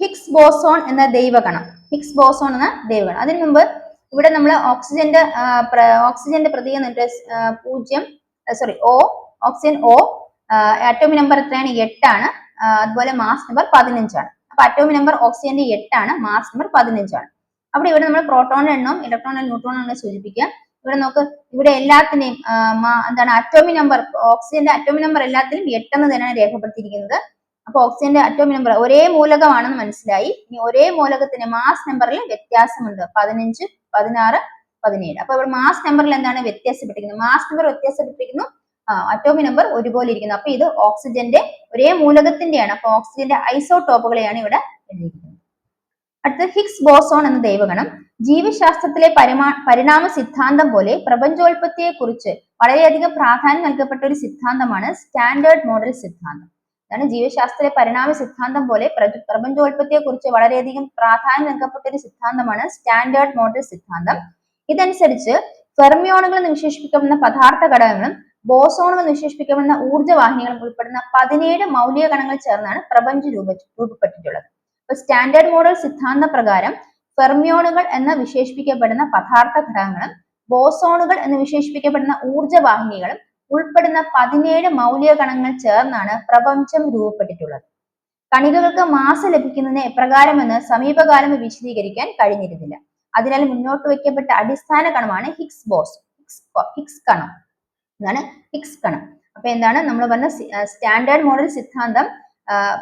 ഹിഗ്സ് ബോസോൺ എന്ന ദൈവഗണം ഹിഗ്സ് ബോസോൺ എന്ന ദൈവഗണം അതിനു മുമ്പ് ഇവിടെ നമ്മൾ ഓക്സിജന്റെ ഓക്സിജന്റെ പ്രതീകം പൂജ്യം sorry O oxygen O atomic number എത്രയാണ്? എട്ടാണ്. അതുപോലെ മാസ് നമ്പർ പതിനഞ്ചാണ്. അപ്പൊ അറ്റോമിക് നമ്പർ ഓക്സിജന്റെ എട്ടാണ് മാസ് നമ്പർ പതിനഞ്ചാണ്. അവിടെ ഇവിടെ നമ്മൾ പ്രോട്ടോണിന്റെ എണ്ണവും ഇലക്ട്രോണിന്റെ ന്യൂട്രോൺ എണ്ണം സൂചിപ്പിക്കുക. ഇവിടെ നോക്ക് ഇവിടെ എല്ലാത്തിനെയും എന്താണ് അറ്റോമിക് നമ്പർ ഓക്സിജന്റെ അറ്റോമിക് നമ്പർ എല്ലാത്തിലും എട്ടെന്ന് തന്നെയാണ് രേഖപ്പെടുത്തിയിരിക്കുന്നത്. അപ്പൊ ഓക്സിജന്റെ അറ്റോമിക് നമ്പർ ഒരേ മൂലകമാണെന്ന് മനസ്സിലായി. ഇനി ഒരേ മൂലകത്തിന്റെ മാസ് നമ്പറിൽ വ്യത്യാസമുണ്ട്. പതിനഞ്ച് പതിനാറ് പതിനേഴ്. അപ്പൊ ഇവിടെ മാസ് നമ്പറിൽ എന്താണ് വ്യത്യാസപ്പെട്ടിരിക്കുന്നത്? മാസ് നമ്പർ വ്യത്യാസപ്പെട്ടിരിക്കുന്നു അറ്റോമിക് നമ്പർ ഒരുപോലെ ഇരിക്കുന്നു. അപ്പൊ ഇത് ഓക്സിജന്റെ ഒരേ മൂലകത്തിന്റെയാണ്. അപ്പൊ ഓക്സിജന്റെ ഐസോടോപ്പുകളെയാണ് ഇവിടെ എഴുതിയിരിക്കുന്നത്. അടുത്തത് ഹിഗ്സ് ബോസോൺ എന്ന ദൈവഗണം. ജീവശാസ്ത്രത്തിലെ പരിമാ പരിണാമ സിദ്ധാന്തം പോലെ പ്രപഞ്ചോൽപത്തിയെ കുറിച്ച് വളരെയധികം പ്രാധാന്യം നൽകപ്പെട്ട ഒരു സിദ്ധാന്തമാണ് സ്റ്റാൻഡേർഡ് മോഡൽ സിദ്ധാന്തം. അതാണ് ജീവശാസ്ത്രത്തിലെ പരിണാമ സിദ്ധാന്തം പോലെ പ്ര- പ്രപഞ്ചോൽപത്തിയെ കുറിച്ച് വളരെയധികം പ്രാധാന്യം നൽകപ്പെട്ട ഒരു സിദ്ധാന്തമാണ് സ്റ്റാൻഡേർഡ് മോഡൽ സിദ്ധാന്തം. ഇതനുസരിച്ച് ഫെർമിയോണുകൾ എന്ന് വിശേഷിപ്പിക്കപ്പെടുന്ന പദാർത്ഥ ഘടകങ്ങളും ബോസോണുകൾ എന്ന് വിശേഷിപ്പിക്കപ്പെടുന്ന ഊർജവാഹിനികളും ഉൾപ്പെടുന്ന പതിനേഴ് മൗലിക കണങ്ങൾ ചേർന്നാണ് പ്രപഞ്ചം രൂപ രൂപപ്പെട്ടിട്ടുള്ളത്. അപ്പൊ സ്റ്റാൻഡേർഡ് മോഡൽ സിദ്ധാന്ത പ്രകാരം ഫെർമിയോണുകൾ എന്ന് വിശേഷിപ്പിക്കപ്പെടുന്ന പദാർത്ഥ ഘടകങ്ങളും ബോസോണുകൾ എന്ന് വിശേഷിപ്പിക്കപ്പെടുന്ന ഊർജവാഹിനികളും ഉൾപ്പെടുന്ന പതിനേഴ് മൗലിക കണങ്ങൾ ചേർന്നാണ് പ്രപഞ്ചം രൂപപ്പെട്ടിട്ടുള്ളത്. കണികകൾക്ക് മാസ ലഭിക്കുന്നതിന് എപ്രകാരമെന്ന് സമീപകാലം വിശദീകരിക്കാൻ കഴിഞ്ഞിരുന്നില്ല. അതിനാൽ മുന്നോട്ട് വയ്ക്കപ്പെട്ട അടിസ്ഥാന കണമാണ് ഹിഗ്സ് ബോസ് ഹിക്സ് കണം. എന്നാണ് ഫിക്സ് കണം. അപ്പൊ എന്താണ്? നമ്മൾ പറഞ്ഞ സ്റ്റാൻഡേർഡ് മോഡൽ സിദ്ധാന്തം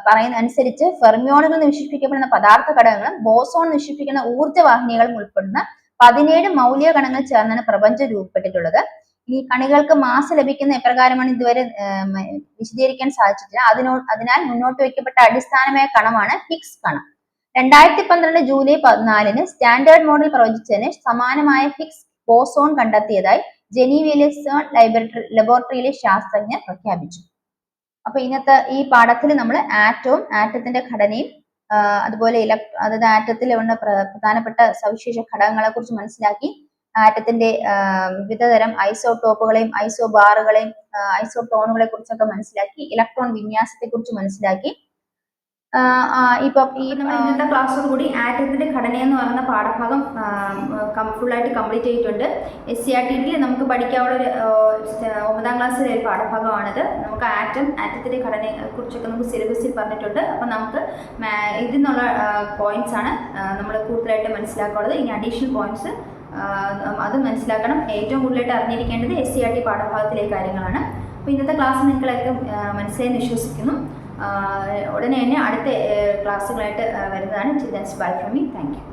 പറയുന്ന അനുസരിച്ച് ഫെർമിയോണുകൾ എന്ന് വിശേഷിപ്പിക്കപ്പെടുന്ന പദാർത്ഥ ഘടകങ്ങളും ബോസോൺ വിശേഷിപ്പിക്കുന്ന ഊർജവാഹിനികളും ഉൾപ്പെടുന്ന പതിനേഴ് മൗലിക കണങ്ങൾ ചേർന്നാണ് പ്രപഞ്ചം രൂപപ്പെട്ടിട്ടുള്ളത്. ഈ കണികൾക്ക് മാസ ലഭിക്കുന്ന എപ്രകാരമാണ് ഇതുവരെ വിശദീകരിക്കാൻ സാധിച്ചിട്ടില്ല. അതിനോ അതിനാൽ മുന്നോട്ട് വയ്ക്കപ്പെട്ട അടിസ്ഥാനമായ കണമാണ് ഫിക്സ് കണം. രണ്ടായിരത്തി പന്ത്രണ്ട് ജൂലൈ പതിനാലിന് സ്റ്റാൻഡേർഡ് മോഡൽ പ്രവചിച്ചതിന് സമാനമായ ഫിക്സ് ബോസോൺ കണ്ടെത്തിയതായി ജനീവയിലെ സേൺ ലൈബ്രറി ലബോറട്ടറിയിലെ ശാസ്ത്രജ്ഞർ പ്രഖ്യാപിച്ചു. അപ്പൊ ഇന്നത്തെ ഈ പാഠത്തിൽ നമ്മൾ ആറ്റവും ആറ്റത്തിന്റെ ഘടനയും അതുപോലെ ഇലക്ട്രോ അതായത് ആറ്റത്തിൽ ഉള്ള പ്ര- പ്രധാനപ്പെട്ട സവിശേഷ ഘടകങ്ങളെ കുറിച്ച് മനസ്സിലാക്കി ആറ്റത്തിന്റെ വിവിധ തരം ഐസോടോപ്പുകളെയും ഐസോബാറുകളെയും ഐസോടോണുകളെ കുറിച്ചൊക്കെ മനസ്സിലാക്കി ഇലക്ട്രോൺ വിന്യാസത്തെ കുറിച്ച് മനസ്സിലാക്കി ഇപ്പൊ ഈ ഇന്നത്തെ ക്ലാസ്സും കൂടി ആറ്റത്തിന്റെ ഘടന എന്ന് പറയുന്ന പാഠഭാഗം ഫുൾ ആയിട്ട് കംപ്ലീറ്റ് ചെയ്തിട്ടുണ്ട്. എസ് സി ആർ ടി ഡിയിൽ നമുക്ക് പഠിക്കാനുള്ള ഒരു ഒമ്പതാം ക്ലാസ്സിലെ ഒരു പാഠഭാഗമാണിത്. നമുക്ക് ആറ്റം ആറ്റത്തിന്റെ ഘടനയെ കുറിച്ചൊക്കെ നമുക്ക് സിലബസിൽ പറഞ്ഞിട്ടുണ്ട്. അപ്പം നമുക്ക് ഇതിൽ നിന്നുള്ള പോയിന്റ്സ് ആണ് നമ്മൾ കൂടുതലായിട്ട് മനസ്സിലാക്കാനുള്ളത്. ഇനി അഡീഷണൽ പോയിന്റ്സ് അത് മനസ്സിലാക്കണം. ഏറ്റവും കൂടുതലായിട്ട് അറിഞ്ഞിരിക്കേണ്ടത് എസ് സി ആർ ടി പാഠഭാഗത്തിലെ കാര്യങ്ങളാണ്. അപ്പോൾ ഇന്നത്തെ ക്ലാസ് നിങ്ങളൊക്കെ മനസ്സിലായി വിശ്വസിക്കുന്നു. ഉടനെ തന്നെ അടുത്ത ക്ലാസ്സുകളായിട്ട് വരുന്നതാണ്. ചിൽഡ്രൻസ് ബൈ ഫ്രമി താങ്ക് യു